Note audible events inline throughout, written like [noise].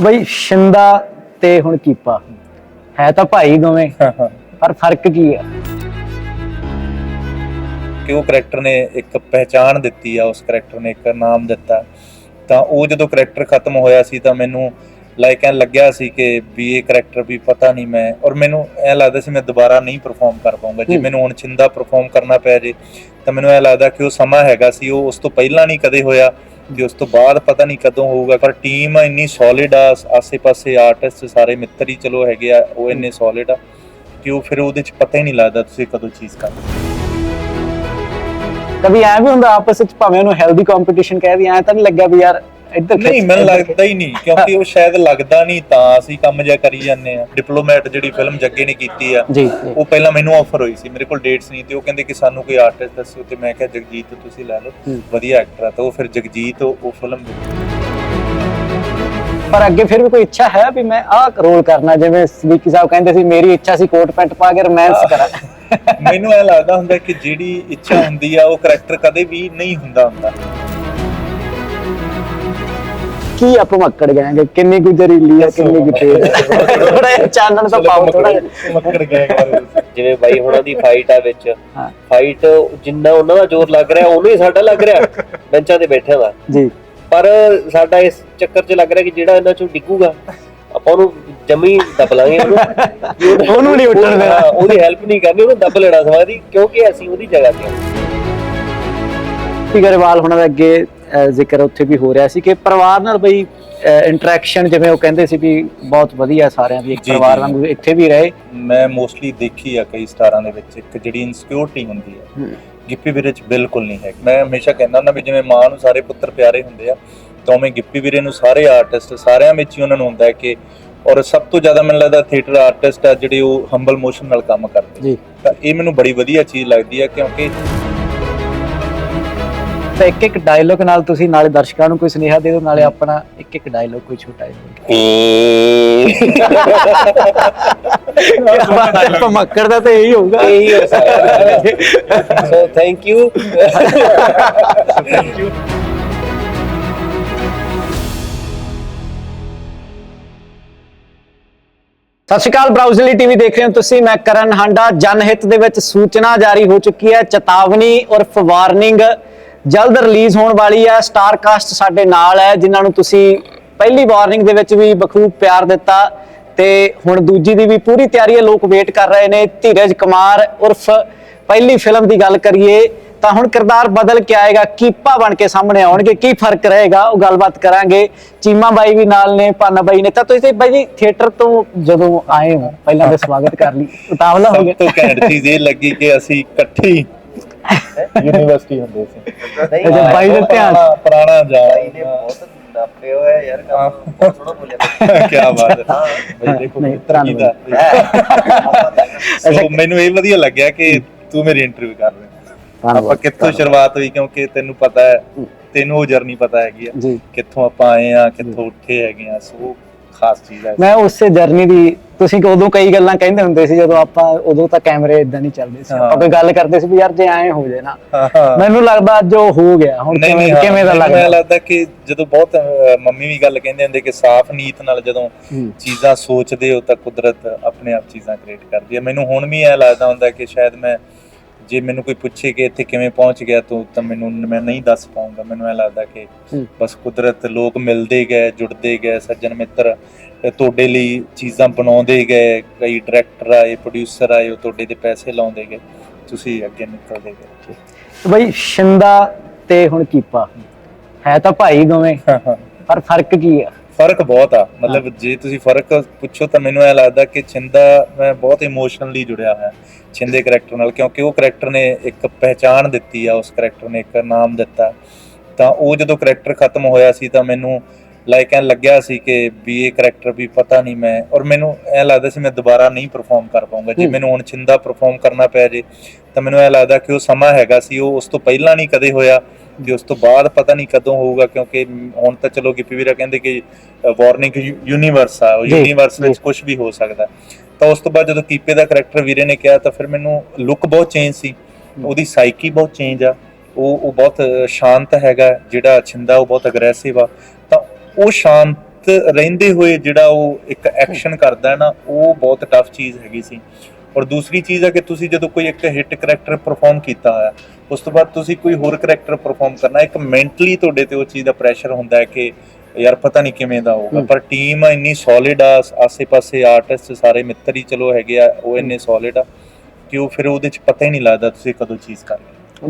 ਬਈ ਸ਼ਿੰਦਾ ਤੇ ਹੁਣ ਕੀਪਾ। ਹੈ ਤਾਂ ਭਾਈ ਦੋਵੇਂ ਪਰ ਫ਼ਰਕ ਕੀ ਹੈ ਕਿ ਉਹ ਕਰੈਕਟਰ ਨੇ ਇੱਕ ਪਹਿਚਾਣ ਦਿੱਤੀ ਆ ਉਸ ਕਰੈਕਟਰ ਨੇ ਇੱਕ ਨਾਮ ਦਿੱਤਾ? ਤਾਂ ਉਹ ਜਦੋਂ ਕਰੈਕਟਰ ਖਤਮ ਹੋਇਆ ਸੀ ਤਾਂ ਮੈਨੂੰ ਲਾਈਕ ਐ ਲੱਗਿਆ ਸੀ ਕਿ ਵੀ ਇਹ ਕਰੈਕਟਰ ਵੀ ਪਤਾ ਨਹੀਂ ਮੈਂ ਔਰ ਮੈਨੂੰ ਐ ਲੱਗਦਾ ਸੀ ਮੈਂ ਦੁਬਾਰਾ ਨਹੀਂ ਪਰਫਾਰਮ ਕਰ ਪਾਉਂਗਾ। ਜੇ। ਮੈਨੂੰ ਹੁਣ ਛਿੰਦਾ ਪਰਫਾਰਮ ਕਰਨਾ ਪਿਆ ਜੇ ਤਾਂ ਮੈਨੂੰ ਐ ਲੱਗਦਾ ਕਿ ਉਹ ਸਮਾਂ ਹੈਗਾ ਸੀ ਉਹ ਉਸ ਤੋਂ ਪਹਿਲਾਂ ਨਹੀਂ ਕਦੇ ਹੋਇਆ। ਤੇ ਉਸ ਤੋਂ ਬਾਅਦ ਪਤਾ ਨਹੀਂ ਕਦੋਂ ਹੋਊਗਾ, ਪਰ ਟੀਮ ਇੰਨੀ ਸੋਲਿਡ ਆ, ਆਸੇ-ਪਾਸੇ ਆਰਟਿਸਟ ਸਾਰੇ ਮਿੱਤਰ ਹੀ ਚਲੋ ਹੈਗੇ ਆ, ਉਹ ਇੰਨੇ ਸੋਲਿਡ ਆ ਕਿ ਉਹ ਫਿਰ ਉਹਦੇ ਚ ਪਤਾ ਹੀ ਨਹੀਂ ਲੱਗਦਾ ਤੁਸੀਂ ਕਦੋਂ ਚੀਜ਼ ਕਰ ਕभी ਐ ਵੀ ਹੁੰਦਾ, ਆਪਸ ਵਿੱਚ ਭਾਵੇਂ ਉਹਨੂੰ ਹੈਲਦੀ ਕੰਪੀਟੀਸ਼ਨ ਕਹਿ ਦੀ ਐ ਤਾਂ ਨਹੀਂ ਲੱਗਿਆ ਵੀ ਯਾਰ ਇੱਧਰ ਨਹੀਂ ਮੈਨੂੰ ਲੱਗਦਾ ਹੀ ਨਹੀਂ ਕਿਉਂਕਿ ਉਹ ਸ਼ਾਇਦ ਲੱਗਦਾ ਨਹੀਂ ਤਾਂ ਅਸੀਂ ਕੰਮ ਜਿਆ ਕਰੀ ਜਾਂਦੇ ਆ ਡਿਪਲੋਮੈਟ ਜਿਹੜੀ ਫਿਲਮ ਜੱਗੇ ਨੇ ਕੀਤੀ ਆ ਜੀ। ਉਹ ਪਹਿਲਾਂ ਮੈਨੂੰ ਆਫਰ ਹੋਈ ਸੀ ਮੇਰੇ ਕੋਲ ਡੇਟਸ ਨਹੀਂ ਤੇ ਉਹ ਕਹਿੰਦੇ ਕਿ ਸਾਨੂੰ ਕੋਈ ਆਰਟਿਸਟ ਦੱਸਿਓ ਤੇ ਮੈਂ ਕਿਹਾ ਜਗਜੀਤ ਤੁਸੀਂ ਲੈ ਲਓ। ਵਧੀਆ ਐਕਟਰ ਆ ਤਾਂ ਉਹ ਫਿਰ ਜਗਜੀਤ ਉਹ ਫਿਲਮ ਪਰ ਅੱਗੇ ਫਿਰ ਵੀ ਕੋਈ ਇੱਛਾ ਹੈ ਵੀ ਮੈਂ ਆਹ ਰੋਲ ਕਰਨਾ ਜਿਵੇਂ ਸਵੀਕੀ ਸਾਹਿਬ ਕਹਿੰਦੇ ਸੀ ਮੇਰੀ ਇੱਛਾ ਸੀ ਕੋਟ ਪੈਂਟ ਪਾ ਕੇ ਰੋਮਾਂਸ ਕਰਾਂ। ਮੈਨੂੰ ਐ ਲੱਗਦਾ ਹੁੰਦਾ ਕਿ ਜਿਹੜੀ ਇੱਛਾ ਹੁੰਦੀ ਆ ਉਹ ਕਰੈਕਟਰ ਕਦੇ ਵੀ ਨਹੀਂ ਹੁੰਦਾ ਹੁੰਦਾ। ਕੀ ਆਪਾਂ ਮੱਕੜ ਗਏ ਕਿੰਨੀ ਕੁ ਜ਼ਰੀਲੀ ਹੈ ਕਿੰਨੀ ਕੁ ਤੇਜ਼ ਥੋੜਾ ਜਿਹਾ ਚਾਨਣ ਤਾਂ ਪਾਓ ਥੋੜਾ ਮੱਕੜ ਗਏ ਜਿਵੇਂ ਬਾਈ ਹੁਣਾਂ ਦੀ ਫਾਈਟ ਆ ਵਿੱਚ। ਫਾਈਟ ਜਿੰਨਾ ਉਹਨਾਂ ਦਾ ਜ਼ੋਰ ਲੱਗ ਰਿਹਾ ਉਹਨੂੰ ਹੀ ਸਾਡਾ ਲੱਗ ਰਿਹਾ। ਬੈਂਚਾਂ ਤੇ ਬੈਠਿਆਂ ਦਾ। ਜੀ। ਪਰ ਸਾਡਾ ਇਸ ਚੱਕਰ 'ਚ ਲੱਗ ਰਿਹਾ ਕਿ ਜਿਹੜਾ ਇਹਨਾਂ 'ਚੋਂ ਡਿੱਗੂਗਾ ਆਪਾਂ ਉਹਨੂੰ ਜਮੀ ਦਬ ਲਾਂਗੇ ਉਹਨੂੰ। ਨਹੀਂ ਉੱਠਣ ਦੇਣਾ। ਉਹਦੀ ਹੈਲਪ ਨਹੀਂ ਕਰਨੀ ਉਹਨੂੰ ਦਬ ਲੈਣਾ ਸਮਾਦੀ ਕਿਉਂਕਿ ਅਸੀਂ ਉਹਦੀ ਜਗ੍ਹਾ ਤੇ ਹਾਂ। ਵੀ ਗਰੇਵਾਲ ਹੁਣਾਂ ਦਾ ਅੱਗੇ ਜ਼ਿਕਰ ਉੱਥੇ ਵੀ ਹੋ ਰਿਹਾ ਸੀ ਕਿ ਪਰਿਵਾਰ ਨਾਲ ਬਈ ਇੰਟਰੈਕਸ਼ਨ ਜਿਵੇਂ ਉਹ ਕਹਿੰਦੇ ਸੀ ਵੀ ਬਹੁਤ ਵਧੀਆ ਸਾਰਿਆਂ ਦੀ ਇੱਕ ਜੀ, ਪਰਿਵਾਰ ਜੀ। ਵਾਂਗੂ ਇੱਥੇ ਵੀ ਰਹੇ। ਮੈਂ ਮੋਸਟਲੀ ਦੇਖੀ ਆ ਕਈ ਸਟਾਰਾਂ ਦੇ ਵਿੱਚ ਇੱਕ ਜਿਹੜੀ ਇਨਸਿਕਿਉਰਿਟੀ ਹੁੰਦੀ ਹੈ। ਗਿੱਪੀ ਵੀਰੇ ਚ ਬਿਲਕੁਲ ਨਹੀਂ ਹੈ ਮੈਂ ਹਮੇਸ਼ਾ ਕਹਿੰਦਾ ਹੁੰਦਾ ਵੀ ਜਿਵੇਂ ਮਾਂ ਨੂੰ ਸਾਰੇ ਪੁੱਤਰ ਪਿਆਰੇ ਹੁੰਦੇ ਆ ਤਾਂ ਉਵੇਂ ਗਿੱਪੀ ਵੀਰੇ ਨੂੰ ਸਾਰੇ ਆਰਟਿਸਟ ਸਾਰਿਆਂ ਵਿੱਚ ਹੀ ਉਹਨਾਂ ਨੂੰ ਹੁੰਦਾ ਹੈ ਕਿ ਔਰ ਸਭ ਤੋਂ ਜ਼ਿਆਦਾ ਮੈਨੂੰ ਲੱਗਦਾ ਥੀਏਟਰ ਆਰਟਿਸਟ ਆ ਜਿਹੜੇ ਉਹ ਹੰਬਲ ਮੋਸ਼ਨ ਨਾਲ ਕੰਮ ਕਰਦੇ ਜੀ। ਤਾਂ ਇਹ ਮੈਨੂੰ ਬੜੀ ਵਧੀਆ ਚੀਜ਼ ਲੱਗਦੀ ਹੈ ਕਿਉਂਕਿ ਤਾਂ ਇੱਕ ਇੱਕ ਡਾਇਲੋਗ ਨਾਲ ਤੁਸੀਂ ਨਾਲੇ ਦਰਸ਼ਕਾਂ ਨੂੰ ਕੋਈ ਸੁਨੇਹਾ ਦੇ ਦਿਓ ਨਾਲੇ ਆਪਣਾ ਇੱਕ ਇੱਕ ਡਾਇਲੋਗ ਕੋਈ ਛੋਟਾ ਜਿਹਾ। ਆਪਾਂ ਮੱਕੜ ਦਾ ਤਾਂ ਇਹੀ ਹੋਊਗਾ। ਇਹੀ ਹੋ ਸਕਦਾ। So thank you thank you ਸਤਿ ਸ਼੍ਰੀ ਅਕਾਲ ਬਰਾਊਜ਼ਲੀ ਟੀਵੀ ਦੇਖ ਰਹੇ ਹੋ ਤੁਸੀਂ। ਮੈਂ ਕਰਨ ਹਾਂਡਾ। ਜਨਹਿਤ ਦੇ ਵਿੱਚ ਸੂਚਨਾ ਜਾਰੀ ਹੋ ਚੁੱਕੀ ਹੈ। ਚੇਤਾਵਨੀ ਉਰਫ ਵਾਰਨਿੰਗ ਜਲਦ ਰਿਲੀਜ਼ ਹੋਣ ਵਾਲੀ ਹੈ। ਸਟਾਰ ਕਾਸਟ ਸਾਡੇ ਨਾਲ ਹੈ ਜਿਨ੍ਹਾਂ ਨੂੰ ਤੁਸੀਂ ਪਹਿਲੀ ਵਾਰਨਿੰਗ ਦੇ ਵਿੱਚ ਵੀ ਬਖੂਬ ਪਿਆਰ ਦਿੱਤਾ ਤੇ ਹੁਣ ਦੂਜੀ ਦੀ ਵੀ ਪੂਰੀ ਤਿਆਰੀ ਹੈ। ਲੋਕ ਵੇਟ ਕਰ ਰਹੇ ਨੇ। ਧੀਰਜ ਕੁਮਾਰ ਉਰਫ ਪਹਿਲੀ ਫਿਲਮ ਦੀ ਗੱਲ ਕਰੀਏ ਤਾਂ ਹੁਣ ਕਿਰਦਾਰ ਬਦਲ ਕੇ ਆਏਗਾ। ਕੀਪਾ ਬਣ ਕੇ ਸਾਹਮਣੇ ਆਉਣਗੇ। ਕੀ ਫ਼ਰਕ ਰਹੇਗਾ? ਉਹ ਗੱਲਬਾਤ ਕਰਾਂਗੇ। ਚੀਮਾ ਬਾਈ ਵੀ ਨਾਲ ਨੇ ਪਾਨਾ ਬਾਈ ਨੇ। ਤਾਂ ਤੁਸੀਂ ਬਾਈ ਜੀ ਥੀਏਟਰ ਤੋਂ ਜਦੋਂ ਆਏ ਹੋ ਪਹਿਲਾਂ ਤਾਂ ਸਵਾਗਤ ਕਰ ਲਈ। ਉਤਾਵਲਾ ਹੋ ਗਿਆ। ਤੋਂ ਘੈਂਟ ਚੀਜ਼ ਇਹ ਲੱਗੀ ਕਿ ਅਸੀਂ ਇਕੱਠੇ ਯੂਨੀਵਰਸਿਟੀ ਹੁੰਦੇ ਸੀ। ਅੱਛਾ, ਬਾਈ ਦਾ ਧਿਆਨ ਪੁਰਾਣਾ- ਪੁਰਾਣਾ ਬਾਈ ਨੇ ਜਾ ਬਹੁਤ ਨਾਪੇ ਹੋਇਆ ਯਾਰ ਕੰਮ ਬਹੁਤ ਸੋਹਣਾ ਬੋਲਿਆ। [laughs] ਕੀ ਬਾਤ ਹੈ। ਬਈ ਦੇਖੋ ਨਹੀਂ, ਮਿੱਤਰ ਕੀ ਦਾ ਅੱਛਾ। ਸੋ ਮੈਨੂੰ ਇਹ ਵਧੀਆ ਲੱਗਿਆ ਕਿ ਤੂੰ ਮੇਰੀ ਇੰਟਰਵਿਊ ਕਰ ਰਿਹਾ। ਆਪਾਂ ਧੰਨਵਾਦ। ਕਿੱਥੋਂ ਸ਼ੁਰੂਆਤ ਹੋਈ? ਕਿਉਂਕਿ ਤੈਨੂੰ ਪਤਾ ਹੈ ਤੈਨੂੰ ਉਹ ਜਰਨੀ ਪਤਾ ਹੈਗੀ ਆ। ਜੀ। ਕਿੱਥੋਂ ਆਪਾਂ ਆਏ ਆ ਕਿੱਥੋਂ ਉੱਠੇ ਹੈਗੇ ਆ। ਸੋ ਖਾਸ ਚੀਜ਼ ਹੈ। ਮੈਂ ਉਸੇ ਜਰਨੀ ਦੀ ਤੁਸੀਂ ਉਦੋਂ ਕਈ ਗੱਲਾਂ ਕਹਿੰਦੇ ਹੁੰਦੇ ਸੀ ਜਦੋਂ ਆਪਾਂ ਉਦੋਂ ਤਾਂ ਕੈਮਰੇ ਇਦਾਂ ਨਹੀਂ ਚੱਲਦੇ ਸੀ ਆਪਾਂ। ਕੋਈ ਗੱਲ ਕਰਦੇ ਸੀ ਵੀ ਯਾਰ ਜੇ ਐਂ ਹੋ ਜਾਏ ਨਾ। ਮੈਨੂੰ ਲੱਗਦਾ ਅੱਜ ਉਹ ਹੋ ਗਿਆ ਹੁਣ ਕਿਵੇਂ ਕਿਵੇਂ ਦਾ ਮੈਨੂੰ ਐਂ ਲੱਗਦਾ ਲੱਗਦਾ ਕਿ ਜਦੋਂ ਬਹੁਤ ਮੰਮੀ ਵੀ ਗੱਲ ਕਹਿੰਦੇ ਹੁੰਦੇ ਕਿ ਸਾਫ਼ ਨੀਤ ਨਾਲ ਜਦੋਂ। ਚੀਜ਼ਾਂ ਸੋਚਦੇ ਹੋ ਤਾਂ ਕੁਦਰਤ ਆਪਣੇ ਆਪ ਚੀਜ਼ਾਂ ਕ੍ਰੀਏਟ ਕਰਦੀ ਹੈ ਮੈਨੂੰ ਹੁਣ ਵੀ ਐ ਲੱਗਦਾ ਹੁੰਦਾ ਕਿ ਸ਼ਾਇਦ ਮੈਂ ਜੇ ਮੈਨੂੰ ਕੋਈ ਪੁੱਛੇ ਕਿ ਇੱਥੇ ਕਿਵੇਂ ਪਹੁੰਚ ਗਿਆ ਤੂੰ ਤਾਂ ਮੈਨੂੰ ਮੈਂ ਨਹੀਂ ਦੱਸ ਪਾਉਂਗਾ ਮੈਨੂੰ ਐ ਲੱਗਦਾ ਕਿ। ਬਸ ਕੁਦਰਤ ਲੋਕ ਮਿਲਦੇ ਗਏ ਜੁੜਦੇ ਗਏ ਸੱਜਣ ਮਿੱਤਰ ਤੁਹਾਡੇ ਲਈ ਚੀਜ਼ਾਂ ਬਣਾਉਂਦੇ ਗਏ ਕਈ ਡਾਇਰੈਕਟਰ ਆਏ ਪ੍ਰੋਡਿਊਸਰ ਆਏ ਉਹ ਤੁਹਾਡੇ ਤੇ ਪੈਸੇ ਲਾਉਂਦੇ ਗਏ ਤੁਸੀਂ ਅੱਗੇ ਨਿਕਲਦੇ ਗਏ। ਬਈ ਸ਼ਿੰਦਾ ਤੇ ਹੁਣ ਕੀਪਾ ਹੈ ਤਾਂ ਭਾਈ ਦੋਵੇਂ ਪਰ ਫ਼ਰਕ ਕੀ ਹੈ ਫ਼ਰਕ ਬਹੁਤ ਆ ਮਤਲਬ ਜੇ ਤੁਸੀਂ ਫ਼ਰਕ ਪੁੱਛੋ ਤਾਂ ਮੈਨੂੰ ਐ ਲੱਗਦਾ ਕਿ ਛਿੰਦਾ ਮੈਂ ਬਹੁਤ ਇਮੋਸ਼ਨਲੀ ਜੁੜਿਆ ਹੋਇਆ ਛਿੰਦੇ ਕਰੈਕਟਰ ਨਾਲ ਕਿਉਂਕਿ ਉਹ ਕਰੈਕਟਰ ਨੇ ਇੱਕ ਪਹਿਚਾਣ ਦਿੱਤੀ ਆ ਉਸ ਕਰੈਕਟਰ ਨੇ ਇੱਕ ਨਾਮ ਦਿੱਤਾ। ਤਾਂ ਉਹ ਜਦੋਂ ਕਰੈਕਟਰ ਖਤਮ ਹੋਇਆ ਸੀ ਤਾਂ ਮੈਨੂੰ ਲਾਈਕ ਐ ਲੱਗਿਆ ਸੀ ਕਿ ਵੀ ਇਹ ਕਰੈਕਟਰ ਵੀ ਪਤਾ ਨਹੀਂ ਮੈਂ ਔਰ ਮੈਨੂੰ ਐ ਲੱਗਦਾ ਸੀ ਮੈਂ ਦੁਬਾਰਾ ਨਹੀਂ ਪਰਫਾਰਮ ਕਰ ਪਾਉਂਗਾ ਜੇ। ਮੈਨੂੰ ਹੁਣ ਛਿੰਦਾ ਪਰਫਾਰਮ ਕਰਨਾ ਪਿਆ ਜੇ ਤਾਂ ਮੈਨੂੰ ਐ ਲੱਗਦਾ ਕਿ ਉਹ ਸਮਾਂ ਹੈਗਾ ਸੀ ਉਹ ਉਸ ਤੋਂ ਪਹਿਲਾਂ ਨਹੀਂ ਕਦੇ ਹੋਇਆ ਤੇ ਉਸ ਤੋਂ ਬਾਅਦ ਪਤਾ ਨਹੀਂ ਕਦੋਂ ਹੋਊਗਾ ਕਿਉਂਕਿ ਹੁਣ ਤਾਂ ਚਲੋ ਗਿੱਪੀ ਵੀਰਾ ਕਹਿੰਦੇ ਕਿ ਵਾਰਨਿੰਗ ਯੂਨੀਵਰਸ ਆ ਉਹ ਯੂਨੀਵਰਸ ਵਿੱਚ। ਕੁਝ ਵੀ ਹੋ ਸਕਦਾ। ਤਾਂ ਉਸ ਤੋਂ ਬਾਅਦ ਜਦੋਂ ਕੀਪੇ ਦਾ ਕਰੈਕਟਰ ਵੀਰੇ ਨੇ ਕਿਹਾ ਤਾਂ ਫਿਰ ਮੈਨੂੰ ਲੁੱਕ ਬਹੁਤ ਚੇਂਜ ਸੀ। ਉਹਦੀ ਸਾਈਕੀ ਬਹੁਤ ਚੇਂਜ ਆ। ਉਹ ਉਹ ਬਹੁਤ ਸ਼ਾਂਤ ਹੈਗਾ ਜਿਹੜਾ ਛਿੰਦਾ ਉਹ ਬਹੁਤ ਅਗਰੈਸਿਵ ਆ। ਉਹ ਸ਼ਾਂਤ ਰਹਿੰਦੇ ਹੋਏ ਜਿਹੜਾ ਉਹ ਇੱਕ ਐਕਸ਼ਨ ਕਰਦਾ ਹੈ ਨਾ ਉਹ ਬਹੁਤ ਟਫ ਚੀਜ਼ ਹੈਗੀ ਸੀ। ਔਰ ਦੂਸਰੀ ਚੀਜ਼ ਹੈ ਕਿ ਤੁਸੀਂ ਜਦੋਂ ਕੋਈ ਇੱਕ ਹਿੱਟ ਕਰੈਕਟਰ ਪਰਫਾਰਮ ਕੀਤਾ ਹੋਇਆ ਉਸ ਤੋਂ ਬਾਅਦ ਤੁਸੀਂ ਕੋਈ ਹੋਰ ਕਰੈਕਟਰ ਪਰਫਾਰਮ ਕਰਨਾ ਇੱਕ ਮੈਂਟਲੀ ਤੁਹਾਡੇ ਤੇ ਉਹ ਚੀਜ਼ ਦਾ ਪ੍ਰੈਸ਼ਰ ਹੁੰਦਾ ਹੈ ਕਿ ਯਾਰ ਪਤਾ ਨਹੀਂ ਕਿਵੇਂ ਦਾ ਹੋਊਗਾ। ਪਰ ਟੀਮ ਇੰਨੀ ਸੋਲਿਡ ਆ ਆਸੇ-ਪਾਸੇ ਆਰਟਿਸਟ ਸਾਰੇ ਮਿੱਤਰ ਹੀ ਚਲੋ ਹੈਗੇ ਆ ਉਹ ਇੰਨੇ ਸੋਲਿਡ ਆ ਕਿ ਉਹ ਫਿਰ ਉਹਦੇ ਚ ਪਤਾ ਹੀ ਨਹੀਂ ਲੱਗਦਾ ਤੁਸੀਂ ਕਦੋਂ ਚੀਜ਼ ਕਰ।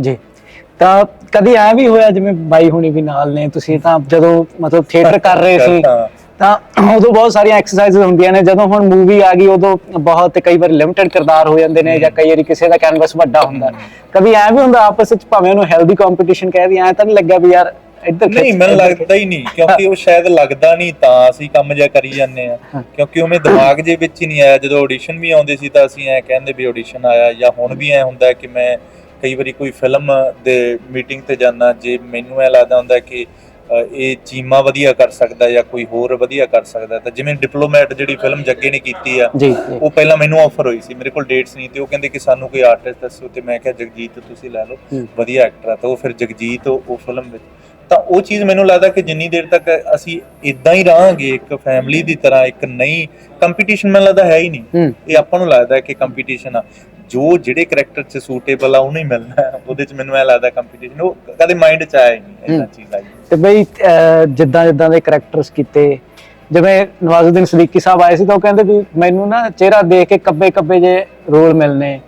ਜੀ। ਤਾਂ ਕਦੀ ਐ ਵੀ ਹੋਇਆ ਜਿਵੇਂ ਬਾਈ ਹੁਣੀ ਵੀ ਨਾਲ ਨੇ ਤੁਸੀਂ ਤਾਂ ਜਦੋਂ ਮਤਲਬ ਥੀਏਟਰ ਕਰ ਰਹੇ ਸੀ। ਤਾਂ ਉਦੋਂ ਬਹੁਤ ਸਾਰੀਆਂ ਐਕਸਰਸਾਈਜ਼ ਹੁੰਦੀਆਂ ਨੇ ਜਦੋਂ ਹੁਣ ਮੂਵੀ ਆ ਗਈ ਉਦੋਂ ਬਹੁਤ ਕਈ ਵਾਰ ਲਿਮਟਿਡ ਕਿਰਦਾਰ ਹੋ ਜਾਂਦੇ ਨੇ ਜਾਂ ਕਈ ਵਾਰੀ ਕਿਸੇ ਦਾ ਕੈਨਵਸ ਵੱਡਾ ਹੁੰਦਾ ਕਦੀ ਐ ਵੀ ਹੁੰਦਾ ਆਪਸ ਵਿੱਚ ਭਾਵੇਂ ਉਹਨੂੰ ਹੈਲਦੀ ਕੰਪੀਟੀਸ਼ਨ ਕਹਿ ਦੀ ਐ ਤਾਂ ਨਹੀਂ ਲੱਗਿਆ ਵੀ ਯਾਰ ਇੱਧਰ ਨਹੀਂ ਮੈਨੂੰ ਲੱਗਦਾ ਹੀ ਨਹੀਂ ਕਿਉਂਕਿ ਉਹ ਸ਼ਾਇਦ ਲੱਗਦਾ ਨਹੀਂ ਤਾਂ ਅਸੀਂ ਕੰਮ ਜਿਆ ਕਰੀ ਜਾਂਦੇ ਆ। ਕਿਉਂਕਿ ਉਹਨੇ ਦਿਮਾਗ ਦੇ ਵਿੱਚ ਹੀ ਨਹੀਂ ਆਇਆ ਜਦੋਂ ਆਡੀਸ਼ਨ ਵੀ ਆਉਂਦੇ ਸੀ ਤਾਂ ਅਸੀਂ ਐ ਕਹਿੰਦੇ ਵੀ ਆਡੀਸ਼ਨ ਆਇਆ ਜਾਂ ਹੁਣ ਵੀ ਐ ਹੁੰਦਾ ਕਿ ਮੈਂ ਕਈ ਵਾਰੀ ਕੋਈ ਫਿਲਮ ਦੇ ਮੀਟਿੰਗ ਤੇ ਜਾਣਾ ਜੇ ਮੈਨੂੰ ਐ ਲੱਗਦਾ ਹੁੰਦਾ ਕਿ ਇਹ ਚੀਮਾ ਵਧੀਆ ਕਰ ਸਕਦਾ ਜਾਂ ਕੋਈ ਹੋਰ ਵਧੀਆ ਕਰ ਸਕਦਾ ਤਾਂ ਜਿਵੇਂ ਡਿਪਲੋਮੈਟ ਜਿਹੜੀ ਫਿਲਮ ਜੱਗੇ ਨੇ ਕੀਤੀ ਆ ਉਹ ਪਹਿਲਾਂ ਮੈਨੂੰ ਆਫਰ ਹੋਈ ਸੀ ਮੇਰੇ ਕੋਲ ਡੇਟਸ ਨਹੀਂ ਤੇ ਉਹ ਕਹਿੰਦੇ ਕਿ ਸਾਨੂੰ ਕੋਈ ਆਰਟਿਸਟ ਦੱਸੋ ਤੇ ਮੈਂ ਕਿਹਾ ਜਗਜੀਤ ਤੁਸੀਂ ਲੈ ਲਓ। ਵਧੀਆ ਐਕਟਰ ਆ ਤਾਂ ਉਹ ਫਿਰ ਜਗਜੀਤ ਉਹ ਫਿਲਮ ਵਿੱਚ ਤਾਂ ਉਹ ਚੀਜ਼ ਮੈਨੂੰ ਲੱਗਦਾ ਕਿ ਜਿੰਨੀ ਦੇਰ ਤੱਕ ਅਸੀਂ ਇਦਾਂ ਹੀ ਰਹਾਂਗੇ ਇੱਕ ਫੈਮਿਲੀ ਦੀ ਤਰ੍ਹਾਂ ਇੱਕ ਨਈ ਕੰਪੀਟੀਸ਼ਨ ਮੈਨੂੰ ਲੱਗਦਾ ਹੈ ਹੀ ਨਹੀਂ। ਇਹ ਆਪਾਂ ਨੂੰ ਲੱਗਦਾ ਕਿ ਕੰਪੀਟੀਸ਼ਨ ਆ। ਜੋ ਜਿਹੜੇ ਕੈਰੈਕਟਰ 'ਚ ਸੂਟੇਬਲ ਆ ਉਹਨੂੰ ਹੀ ਮਿਲਣਾ ਹੈ। ਉਹਦੇ 'ਚ ਮੈਨੂੰ ਐ ਲੱਗਦਾ ਕੰਪੀਟੀਸ਼ਨ ਉਹ ਕਦੇ ਮਾਈਂਡ 'ਚ ਆਇਆ ਹੀ ਨਹੀਂ ਇਦਾਂ। ਚੀਜ਼ ਆਈ। ਤੇ ਬਈ ਜਿੱਦਾਂ ਜਿੱਦਾਂ ਦੇ ਕਰੈਕਟਰਸ ਕੀਤੇ ਜਿਵੇਂ ਨਵਾਜ਼ੁਦੀਨ ਸਦੀਕੀ ਸਾਹਿਬ ਆਏ ਸੀ ਤਾਂ ਉਹ ਕਹਿੰਦੇ ਵੀ ਮੈਨੂੰ ਨਾ ਚਿਹਰਾ ਦੇਖ ਕੇ ਕੱਬੇ ਕੱਬੇ ਜੇ ਰੋਲ ਮਿਲਨੇ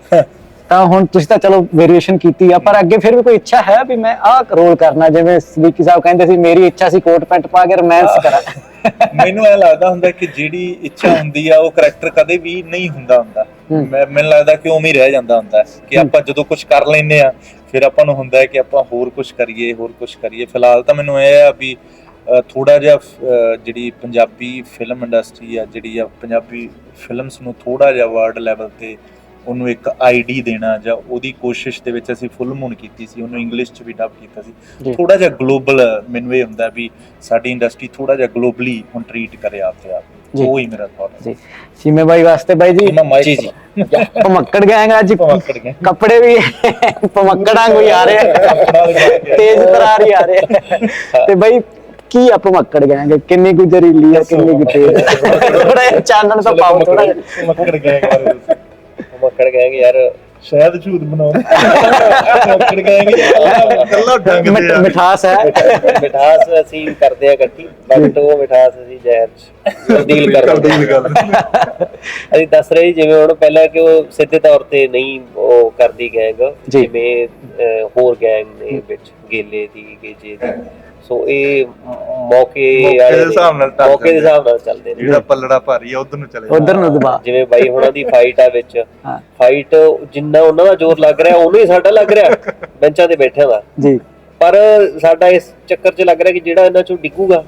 ਤਾਂ ਹੁਣ ਤੁਸੀਂ ਤਾਂ ਚਲੋ ਵੇਰੀਏਸ਼ਨ ਕੀਤੀ ਆ ਪਰ ਅੱਗੇ ਫਿਰ ਵੀ ਕੋਈ ਇੱਛਾ ਹੈ ਵੀ ਮੈਂ ਆਹ ਰੋਲ ਕਰਨਾ ਜਿਵੇਂ ਸਦੀਕੀ ਸਾਹਿਬ ਕਹਿੰਦੇ ਸੀ ਮੇਰੀ ਇੱਛਾ ਸੀ ਕੋਟ ਪੈਂਟ ਪਾ ਕੇ ਰੋਮਾਂਸ ਕਰਾਂ। ਮੈਨੂੰ ਐ ਲੱਗਦਾ ਹੁੰਦਾ ਕਿ ਜਿਹੜੀ ਇੱਛਾ ਹੁੰਦੀ ਆ ਉਹ ਕਰੈਕਟਰ ਕਦੇ ਵੀ ਨਹੀਂ ਹੁੰਦਾ ਹੁੰਦਾ। ਮੈਂ ਮੈਨੂੰ ਲੱਗਦਾ ਕਿ ਉਵੇਂ ਹੀ ਰਹਿ ਜਾਂਦਾ ਹੁੰਦਾ ਕਿ ਆਪਾਂ ਜਦੋਂ ਕੁਝ ਕਰ ਲੈਂਦੇ ਆ ਫਿਰ ਆਪਾਂ ਨੂੰ ਹੁੰਦਾ ਹੈ ਕਿ ਆਪਾਂ ਹੋਰ ਕੁਝ ਕਰੀਏ ਹੋਰ ਕੁਝ ਕਰੀਏ। ਫਿਲਹਾਲ ਤਾਂ ਮੈਨੂੰ ਇਹ ਆ ਵੀ ਥੋੜਾ ਜਿਹਾ ਜਿਹੜੀ ਪੰਜਾਬੀ ਫਿਲਮ ਇੰਡਸਟਰੀ ਆ ਜਿਹੜੀ ਆ ਪੰਜਾਬੀ ਫਿਲਮਸ ਨੂੰ ਥੋੜਾ ਜਿਹਾ ਵਰਲਡ ਲੈਵਲ ਤੇ ਉਹਨੂੰ ਇੱਕ ਆਈਡੀ ਦੇਣਾ ਜਾਂ ਉਹਦੀ ਕੋਸ਼ਿਸ਼ ਦੇ ਵਿੱਚ ਅਸੀਂ ਫੁੱਲ ਮੂਨ ਕੀਤੀ ਸੀ ਉਹਨੂੰ ਇੰਗਲਿਸ਼ ਚ ਵੀ ਡਬ ਕੀਤਾ। ਸੀ ਥੋੜਾ ਜਿਹਾ ਗਲੋਬਲ ਮੈਨੂੰ ਇਹ ਹੁੰਦਾ ਵੀ ਸਾਡੀ ਇੰਡਸਟਰੀ ਥੋੜਾ ਜਿਹਾ ਗਲੋਬਲੀ ਹੁਣ ਟ੍ਰੀਟ ਕਰੇ ਆਪਦੇ ਆਪ। ਉਹ ਹੀ ਮੇਰਾ ਥਾਟ ਹੈ ਜੀ ਸੀਮੇ ਬਾਈ ਵਾਸਤੇ ਬਾਈ ਜੀ ਜੀ, ਜੀ। ਪਮੱਕੜ [laughs] ਗਏ ਅੱਜ ਪਮੱਕੜ ਗਏ। ਕੱਪੜੇ ਵੀ [laughs] ਪਮੱਕੜਾਂ ਕੋਈ ਆ ਰਹੇ ਆ ਤੇਜ਼ ਤਰਾਰ ਹੀ ਆ ਰਹੇ। ਤੇ ਬਈ ਕੀ ਆ ਭਮੱਕੜ ਗਏ ਕਿੰਨੀ ਕੁ ਜ਼ਰੀਲੀ ਆ ਕਿੰਨੀ ਕੁ ਤੇਜ਼ ਥੋੜਾ ਚਾਨਣ ਤਾਂ ਪਾਓ ਥੋੜਾ ਮੱਕੜ ਗਏ ਬਾਰੇ ਤੁਸੀਂ। ਮੱਕੜ ਕਹਾਂਗੇ ਯਾਰ ਸ਼ਾਇਦ ਝੂਠ ਬਣਾਉਂਦੇ। ਮੱਕੜ ਗਏ ਕੱਲਾ ਡੰਗ ਮਿਠ- ਮਿਠਾਸ ਹੈ। ਮਿਠਾਸ ਅਸੀਂ ਕਰਦੇ ਆ ਇਕੱਠੀ ਬਟ ਉਹ ਮਿਠਾਸ ਅਸੀਂ ਜ਼ਹਿਰ ਚ ਤਬਦੀਲ ਕਰ ਦਿੰਦੇ ਹਾਂ। ਅਸੀਂ ਦੱਸ ਰਹੇ ਜਿਵੇਂ ਹੁਣ ਪਹਿਲਾਂ ਕਿ ਉਹ ਸਿੱਧੇ ਤੌਰ ਤੇ ਨਹੀਂ ਉਹ ਕਰਦੀ ਗੈਂਗ। ਜਿਵੇਂ ਹੋਰ ਗੈਂਗ ਨੇ ਵਿੱਚ ਗੇਲੇ ਦੀ ਗੇਜੇ ਦੀ। ਸੋ ਇਹ ਮੌਕੇ ਵਾਲੇ ਦੇ ਹਿਸਾਬ ਨਾਲ ਢਲ ਮੌਕੇ ਦੇ ਜਾਂਦੇ। ਹਿਸਾਬ ਨਾਲ ਚੱਲਦੇ ਨੇ। ਜਿਹੜਾ ਪੱਲੜਾ ਭਾਰੀ ਆ ਉਧਰ ਨੂੰ ਚਲੇ ਉਧਰ ਨੂੰ ਦਬਾ। ਜਿਵੇਂ ਬਾਈ ਹੁਣਾਂ ਦੀ ਫਾਈਟ ਆ ਵਿੱਚ। ਹਾਂ। ਫਾਈਟ ਜਿੰਨਾ ਉਹਨਾਂ ਦਾ ਜ਼ੋਰ ਲੱਗ ਰਿਹਾ ਉਹਨੂੰ ਹੀ ਸਾਡਾ ਲੱਗ ਰਿਹਾ। ਬੈਂਚਾਂ ਤੇ ਬੈਠਿਆਂ ਦਾ। ਜੀ। ਪਰ ਸਾਡਾ ਇਸ ਚੱਕਰ 'ਚ ਲੱਗ ਰਿਹਾ ਕਿ ਜਿਹੜਾ ਇਹਨਾਂ 'ਚੋਂ ਡਿੱਗੂਗਾ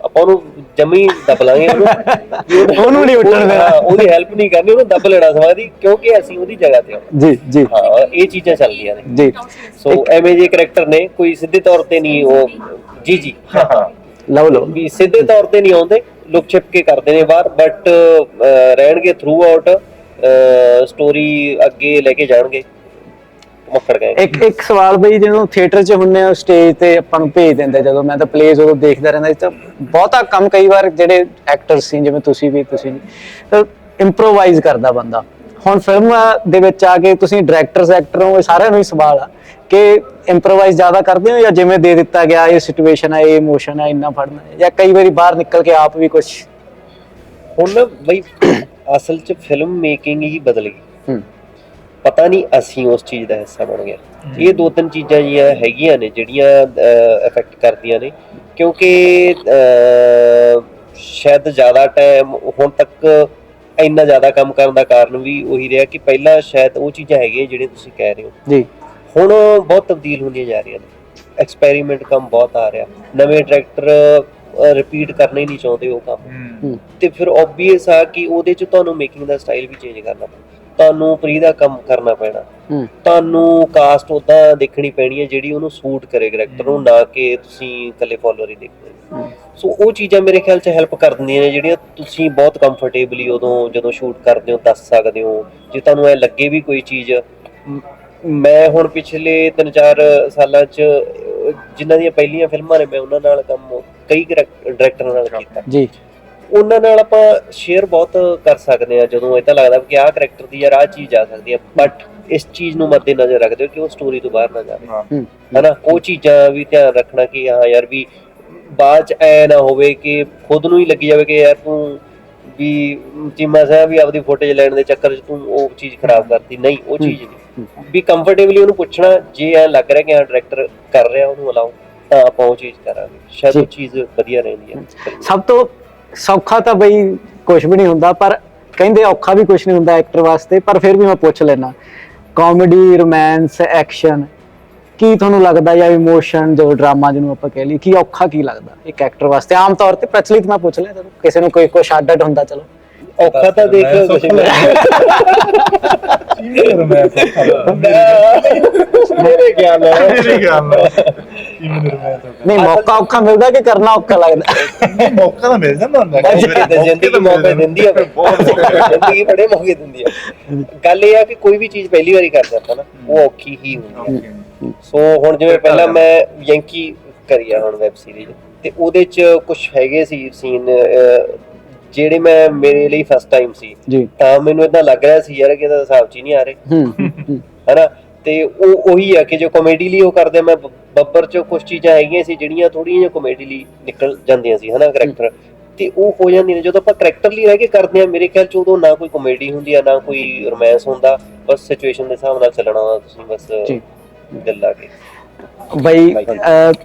ਆਪਾਂ ਉਹਨੂੰ ਜਮੀ ਦਬ ਲਾਂਗੇ ਉਹਨੂੰ। [laughs] ਉਹਨੂੰ ਨਹੀਂ ਉੱਠਣ ਦੇਣਾ। ਉਹਦੀ ਹੈਲਪ ਨਹੀਂ ਕਰਨੀ ਉਹਨੂੰ ਦਬ ਲੈਣਾ ਸਮਾਦੀ ਕਿਉਂਕਿ ਅਸੀਂ ਉਹਦੀ ਜਗ੍ਹਾ ਤੇ ਹਾਂ ਜੀ ਜੀ। ਹਾਂ ਇਹ ਚੀਜ਼ਾਂ ਚੱਲਦੀਆਂ ਨੇ। ਜੀ। ਸੋ ਐਵੇਂ ਜੇ ਕਰੈਕਟਰ ਨੇ ਕੋਈ ਸਿੱਧੇ ਤੌਰ ਤੇ ਨਹੀਂ ਉਹ ਜੀ ਜੀ। ਹਾਂ ਹਾਂ। ਲਓ ਲਓ। ਵੀ ਸਿੱਧੇ ਤੌਰ ਤੇ ਨਹੀਂ ਆਉਂਦੇ ਲੁਕ ਛਿਪ ਕੇ ਕਰਦੇ ਨੇ ਬਾਹਰ ਬਟ ਰਹਿਣਗੇ ਥਰੂ ਆਊਟ ਸਟੋਰੀ ਅੱਗੇ ਲੈ ਕੇ ਜਾਣਗੇ। ਮੱਖੜ ਗਏ। ਇੱਕ ਇੱਕ ਸਵਾਲ ਬਈ ਜਦੋਂ ਥੀਏਟਰ 'ਚ ਹੁੰਨੇ ਆ ਸਟੇਜ ਤੇ ਆਪਾਂ ਨੂੰ ਭੇਜ ਦਿੰਦੇ ਜਦੋਂ ਮੈਂ ਤਾਂ ਪਲੇਸ ਉਦੋਂ ਦੇਖਦਾ ਰਹਿੰਦਾ ਸੀ ਤਾਂ ਬਹੁਤਾ ਕੰਮ ਕਈ ਵਾਰ ਜਿਹੜੇ ਐਕਟਰ ਸੀ ਜਿਵੇਂ ਤੁਸੀਂ ਵੀ ਤੁਸੀਂ ਤਾਂ ਇੰਪਰੋਵਾਈਜ਼ ਕਰਦਾ ਬੰਦਾ। ਹੁਣ ਫਿਲਮ ਦੇ ਵਿੱਚ ਆ ਕੇ ਤੁਸੀਂ ਡਾਇਰੈਕਟਰਸ ਐਕਟਰ ਹੋ ਇਹ ਸਾਰਿਆਂ ਨੂੰ ਹੀ ਸਵਾਲ ਆ ਕਿ ਇੰਪਰੋਵਾਈਜ਼ ਜ਼ਿਆਦਾ ਕਰਦੇ ਹੋ ਜਾਂ ਜਿਵੇਂ ਦੇ ਦਿੱਤਾ ਗਿਆ ਇਹ ਸਿਚੁਏਸ਼ਨ ਹੈ ਇਹ ਇਮੋਸ਼ਨ ਹੈ ਇੰਨਾ ਫੜਨਾ ਹੈ ਜਾਂ ਕਈ ਵਾਰੀ ਬਾਹਰ ਨਿਕਲ ਕੇ ਆਪ ਵੀ ਕੁਝ ਹੁਣ ਬਈ ਅਸਲ 'ਚ ਫਿਲਮ ਮੇਕਿੰਗ ਹੀ ਬਦਲ ਗਈ। ਹੂੰ। ਪਤਾ ਨਹੀਂ ਅਸੀਂ ਉਸ ਚੀਜ਼ ਦਾ ਹਿੱਸਾ ਬਣ ਗਏ। ਇਹ ਦੋ ਤਿੰਨ ਚੀਜ਼ਾਂ ਜੀਆਂ ਹੈਗੀਆਂ ਨੇ ਜਿਹੜੀਆਂ ਇਫੈਕਟ ਕਰਦੀਆਂ ਨੇ। ਕਿਉਂਕਿ ਸ਼ਾਇਦ ਜ਼ਿਆਦਾ ਟਾਈਮ ਹੁਣ ਤੱਕ ਇੰਨਾ ਜ਼ਿਆਦਾ ਕੰਮ ਕਰਨ ਦਾ ਕਾਰਨ ਵੀ ਉਹੀ ਰਿਹਾ ਕਿ ਪਹਿਲਾਂ ਸ਼ਾਇਦ ਉਹ ਚੀਜ਼ਾਂ ਹੈਗੀਆਂ ਜਿਹੜੀਆਂ ਤੁਸੀਂ ਕਹਿ ਰਹੇ ਹੋ। ਜੀ। ਹੁਣ ਬਹੁਤ ਤਬਦੀਲ ਹੁੰਦੀਆਂ ਜਾ ਰਹੀਆਂ ਨੇ। ਐਕਸਪੈਰੀਮੈਂਟ ਕੰਮ ਬਹੁਤ ਆ ਰਿਹਾ। ਨਵੇਂ ਡਾਇਰੈਕਟਰ ਰਿਪੀਟ ਕਰਨਾ ਹੀ ਨਹੀਂ ਚਾਹੁੰਦੇ ਉਹ ਕੰਮ। ਤੇ ਫਿਰ ਆਬਵੀਅਸ ਆ ਕਿ ਉਹਦੇ ਚ ਤੁਹਾਨੂੰ ਮੇਕਿੰਗ ਦਾ ਸਟਾਈਲ ਵੀ ਚੇਂਜ ਕਰਨਾ ਪੈਣਾ ਤੁਹਾਨੂੰ ਪ੍ਰੀ ਦਾ ਕੰਮ ਕਰਨਾ ਪੈਣਾ। ਤੁਹਾਨੂੰ ਕਾਸਟ ਉਦਾਂ ਦੇਖਣੀ ਪੈਣੀ ਹੈ ਜਿਹੜੀ ਉਹਨੂੰ ਸੂਟ ਕਰੇ ਕਰੈਕਟਰ ਨੂੰ ਨਾ ਕਿ ਤੁਸੀਂ ਇਕੱਲੇ ਫਾਲੋਅਰ ਹੀ ਦੇਖਦੇ ਹੂੰ। ਸੋ ਉਹ ਚੀਜ਼ਾਂ ਮੇਰੇ ਖਿਆਲ ਚ ਹੈਲਪ ਕਰ ਦਿੰਦੀਆਂ ਨੇ ਜਿਹੜੀਆਂ ਤੁਸੀਂ ਬਹੁਤ ਕੰਫਰਟੇਬਲੀ ਉਦੋਂ ਜਦੋਂ ਸ਼ੂਟ ਕਰਦੇ ਹੋ ਦੱਸ ਸਕਦੇ ਹੋ। ਜੇ ਤੁਹਾਨੂੰ ਐ ਲੱਗੇ ਵੀ ਕੋਈ ਚੀਜ਼ ਮ- ਹੁਣ ਪਿਛਲੇ 3-4 ਸਾਲਾਂ ਚ ਜਿਨ੍ਹਾਂ ਦੀਆਂ ਪਹਿਲੀਆਂ ਫਿਲਮਾਂ ਨੇ ਮੈਂ ਉਹਨਾਂ ਨਾਲ ਕੰਮ ਕਈ ਡਾਇਰੈਕਟਰਾਂ ਨਾਲ ਕੀਤਾ। ਜੀ। ਉਹਨਾਂ ਨਾਲ ਆਪਾਂ ਸ਼ੇਅਰ ਬਹੁਤ ਕਰ ਸਕਦੇ ਆ ਜਦੋਂ ਇਦਾਂ ਲੱਗਦਾ ਵੀ ਕਿ ਆਹ ਕਰੈਕਟਰ ਦੀ ਯਾਰ ਆਹ ਚੀਜ਼ ਆ ਸਕਦੀ ਹੈ ਬਟ ਇਸ ਚੀਜ਼ ਨੂੰ ਮੱਦੇ ਨਜ਼ਰ ਰੱਖਦੇ ਹੋ ਕਿ ਉਹ ਸਟੋਰੀ ਤੋਂ ਬਾਹਰ ਨਾ ਜਾਵੇ। ਹਨਾ ਉਹ ਚੀਜ਼ਾਂ ਵੀ ਧਿਆਨ ਰੱਖਣਾ ਕਿ ਹਾਂ ਯਾਰ ਵੀ ਬਾਅਦ ਚ ਐ ਨਾ ਹੋਵੇ ਕਿ ਖੁਦ ਨੂੰ ਹੀ ਲੱਗੀ ਜਾਵੇ ਕਿ ਯਾਰ ਤੂੰ ਵੀ ਚੀਮਾ ਸਾਹਿਬ ਵੀ ਆਪਦੀ ਫੁਟੇਜ ਲੈਣ ਦੇ ਚੱਕਰ 'ਚ ਤੂੰ ਉਹ ਚੀਜ਼ ਖਰਾਬ ਕਰਤੀ। ਨਹੀਂ ਉਹ ਚੀਜ਼ ਨਹੀਂ। ਵੀ ਕੰਫਰਟੇਬਲੀ ਉਹਨੂੰ ਪੁੱਛਣਾ ਜੇ ਐ ਲੱਗ ਰਿਹਾ ਕਿ ਹਾਂ ਡਾਇਰੈਕਟਰ ਕਰ ਰਿਹਾ ਉਹਨੂੰ ਅਲਾਓ ਤਾਂ ਆਪਾਂ ਉਹ ਚੀਜ਼ ਕਰਾਂਗੇ। ਸ਼ਾਇਦ ਉਹ। ਚੀਜ਼ ਵਧੀਆ ਰਹਿੰਦੀ ਹੈ। ਸਭ ਤੋਂ ਸੌਖਾ ਤਾਂ ਬਈ ਕੁਝ ਵੀ ਨਹੀਂ ਹੁੰਦਾ ਪਰ ਕਹਿੰਦੇ ਔਖਾ ਵੀ ਕੁਝ ਨਹੀਂ ਹੁੰਦਾ ਐਕਟਰ ਵਾਸਤੇ ਪਰ ਫਿਰ ਵੀ ਮੈਂ ਪੁੱਛ ਲੈਣਾ ਕਾਮੇਡੀ ਰੋਮਾਂਸ ਐਕਸ਼ਨ ਕੀ ਤੁਹਾਨੂੰ ਲੱਗਦਾ ਜਾਂ ਇਮੋਸ਼ਨ ਜੋ ਡਰਾਮਾ ਜਿਹਨੂੰ ਆਪਾਂ ਕਹਿ ਲਈ ਕੀ ਔਖਾ ਕੀ ਲੱਗਦਾ ਇੱਕ ਐਕਟਰ ਵਾਸਤੇ? ਆਮ ਤੌਰ ਤੇ ਪ੍ਰਚਲਿਤ ਮੈਂ ਪੁੱਛ ਲਿਆ ਚਲੋ ਕਿਸੇ ਨੂੰ ਕੋਈ ਕੁਛ ਅੱਡ ਅੱਡ ਹੁੰਦਾ ਚਲੋ। ਔਖਾ ਤਾਂ ਦੇਖ ਮੈਂ ਕੁਛ। ਮੈਂ ਸੌਖਾ ਮੇਰੇ ਗਿਆਨ ਹੈ। ਮੇਰੀ ਗੱਲ ਨਹੀਂ ਮੌਕਾ ਔਖਾ ਮਿਲਦਾ ਕਿ ਕਰਨਾ ਔਖਾ ਲੱਗਦਾ? ਮੌਕਾ ਤਾਂ ਮਿਲ ਜਾਂਦਾ ਹੁੰਦਾ। ਕਈ ਵਾਰੀ ਤੇ ਜ਼ਿੰਦਗੀ ਮੌਕੇ ਦਿੰਦੀ ਹੈ ਬਹੁਤ ਮੌਕੇ ਜ਼ਿੰਦਗੀ ਬੜੇ ਮੌਕੇ ਦਿੰਦੀ ਹੈ ਗੱਲ ਇਹ ਆ ਕਿ ਕੋਈ ਵੀ ਚੀਜ਼ ਪਹਿਲੀ ਵਾਰੀ ਕਰ ਜਾਂਦਾ ਨਾ ਉਹ ਔਖੀ ਹੀ ਹੁੰਦੀ ਹੈ ਸੋ ਹੁਣ ਜਿਵੇਂ ਪਹਿਲਾਂ ਮੈਂ ਯੰਕੀ ਕਰੀ ਆ ਹੁਣ ਵੈਬ ਸੀਰੀਜ਼ ਤੇ ਉਹਦੇ ਚ ਕੁਝ ਹੈਗੇ ਸੀ ਸੀਨ ਜਿਹੜੇ ਮੈਂ ਮੇਰੇ ਲਈ ਫਸਟ ਟਾਈਮ ਸੀ। ਜੀ। ਤਾਂ ਮੈਨੂੰ ਇਦਾਂ ਲੱਗ ਰਿਹਾ ਸੀ ਯਾਰ ਕਿ ਇਹਦਾ ਹਿਸਾਬ ਚ ਹੀ ਨਹੀਂ ਆ ਰਹੇ। ਹੂੰ ਹੂੰ, ਹਨਾ? ਤੇ ਉਹ ਉਹੀ ਆ ਕਿ ਜੋ ਕਾਮੇਡੀ ਲਈ ਉਹ ਕਰਦੇ ਆ, ਮੈਂ ਬੱਬਰ ਚ ਕੁਝ ਚੀਜ਼ਾਂ ਹੈਗੀਆਂ ਸੀ ਜਿਹੜੀਆਂ ਥੋੜੀਆਂ ਜਿਹੀਆਂ ਕਾਮੇਡੀ ਲਈ ਨਿਕਲ ਜਾਂਦੀਆਂ ਸੀ ਹਨਾ ਕਰੈਕਟਰ ਤੇ ਉਹ ਹੋ ਜਾਂਦੀਆਂ ਨੇ ਜਦੋਂ ਆਪਾਂ ਕਰੈਕਟਰ ਲਈ ਰਹਿ ਕੇ ਕਰਦੇ ਆ ਮੇਰੇ ਖਿਆਲ ਚ ਉਦੋਂ ਨਾ ਕੋਈ ਕਾਮੇਡੀ ਹੁੰਦੀ ਆ ਨਾ ਕੋਈ ਰੋਮਾਂਸ ਹੁੰਦਾ ਬਸ ਸਿਚੁਏਸ਼ਨ ਦੇ ਹਿਸਾਬ ਨਾਲ ਚੱਲਣਾ ਤੁਸੀਂ ਬਸ ਜੀ। ਦਿਲ ਲਾ ਕੇ ਬਈ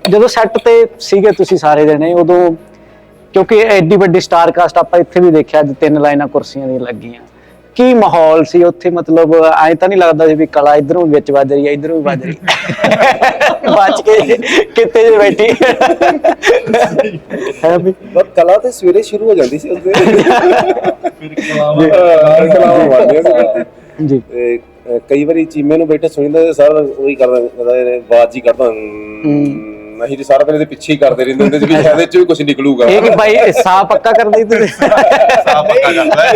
ਜਦੋਂ ਸੈੱਟ ਤੇ ਸੀਗੇ ਤੁਸੀਂ ਸਾਰੇ ਜਣੇ ਉਦੋਂ ਕਿਉਂਕਿ ਐਡੀ ਵੱਡੀ ਸਟਾਰ ਕਾਸਟ ਆਪਾਂ ਇੱਥੇ ਵੀ ਦੇਖਿਆ ਅੱਜ ਤਿੰਨ ਲਾਈਨਾਂ ਕੁਰਸੀਆਂ ਦੀਆਂ ਲੱਗੀਆਂ। ਕੀ ਮਾਹੌਲ ਸੀ ਉੱਥੇ? ਮਤਲਬ ਐਂ ਤਾਂ ਨਹੀਂ ਲੱਗਦਾ ਸੀ ਵੀ ਕਲਾ ਇਧਰੋਂ ਵਿੱਚ ਵੱਜ ਰਹੀ ਹੈ ਇਧਰੋਂ ਵੀ ਵੱਜ ਰਹੀ ਹੈ। ਬਚ ਕੇ ਕਿੱਥੇ ਜੇ ਬੈਠੀ। ਹੈ ਵੀ? ਬਸ ਕਲਾ ਤੇ ਸਵੇਰੇ ਸ਼ੁਰੂ ਹੋ ਜਾਂਦੀ ਸੀ ਉਸ ਦੇ ਫਿਰ ਕਲਾਵਾ ਕਲਾਵਾਂ ਬਣਦੀਆਂ ਸੀ। ਜੀ। ਕਈ ਵਾਰੀ ਚੀਮੇ ਨੂੰ ਬੈਠੇ ਸੁਣੀਦਾ ਸਾਰਾ ਉਹੀ ਕਰਦਾ ਆਵਾਜ਼ ਹੀ ਕਰਦਾ ਅਸੀਂ ਤੇ ਸਾਰਾ ਦਿਨ ਇਹਦੇ ਪਿੱਛੇ ਹੀ ਕਰਦੇ ਰਹਿੰਦੇ ਹੁੰਦੇ ਸੀ ਵੀ ਇਹਦੇ ਚ ਵੀ ਕੁਝ ਨਿਕਲੂਗਾ। ਇਹ ਕਿ ਭਾਈ ਸਾਹ ਪੱਕਾ ਕਰਦੀ ਤੁਸੀਂ? ਸਾਫ਼ ਪੱਕਾ ਕਰਦਾ ਹੈ।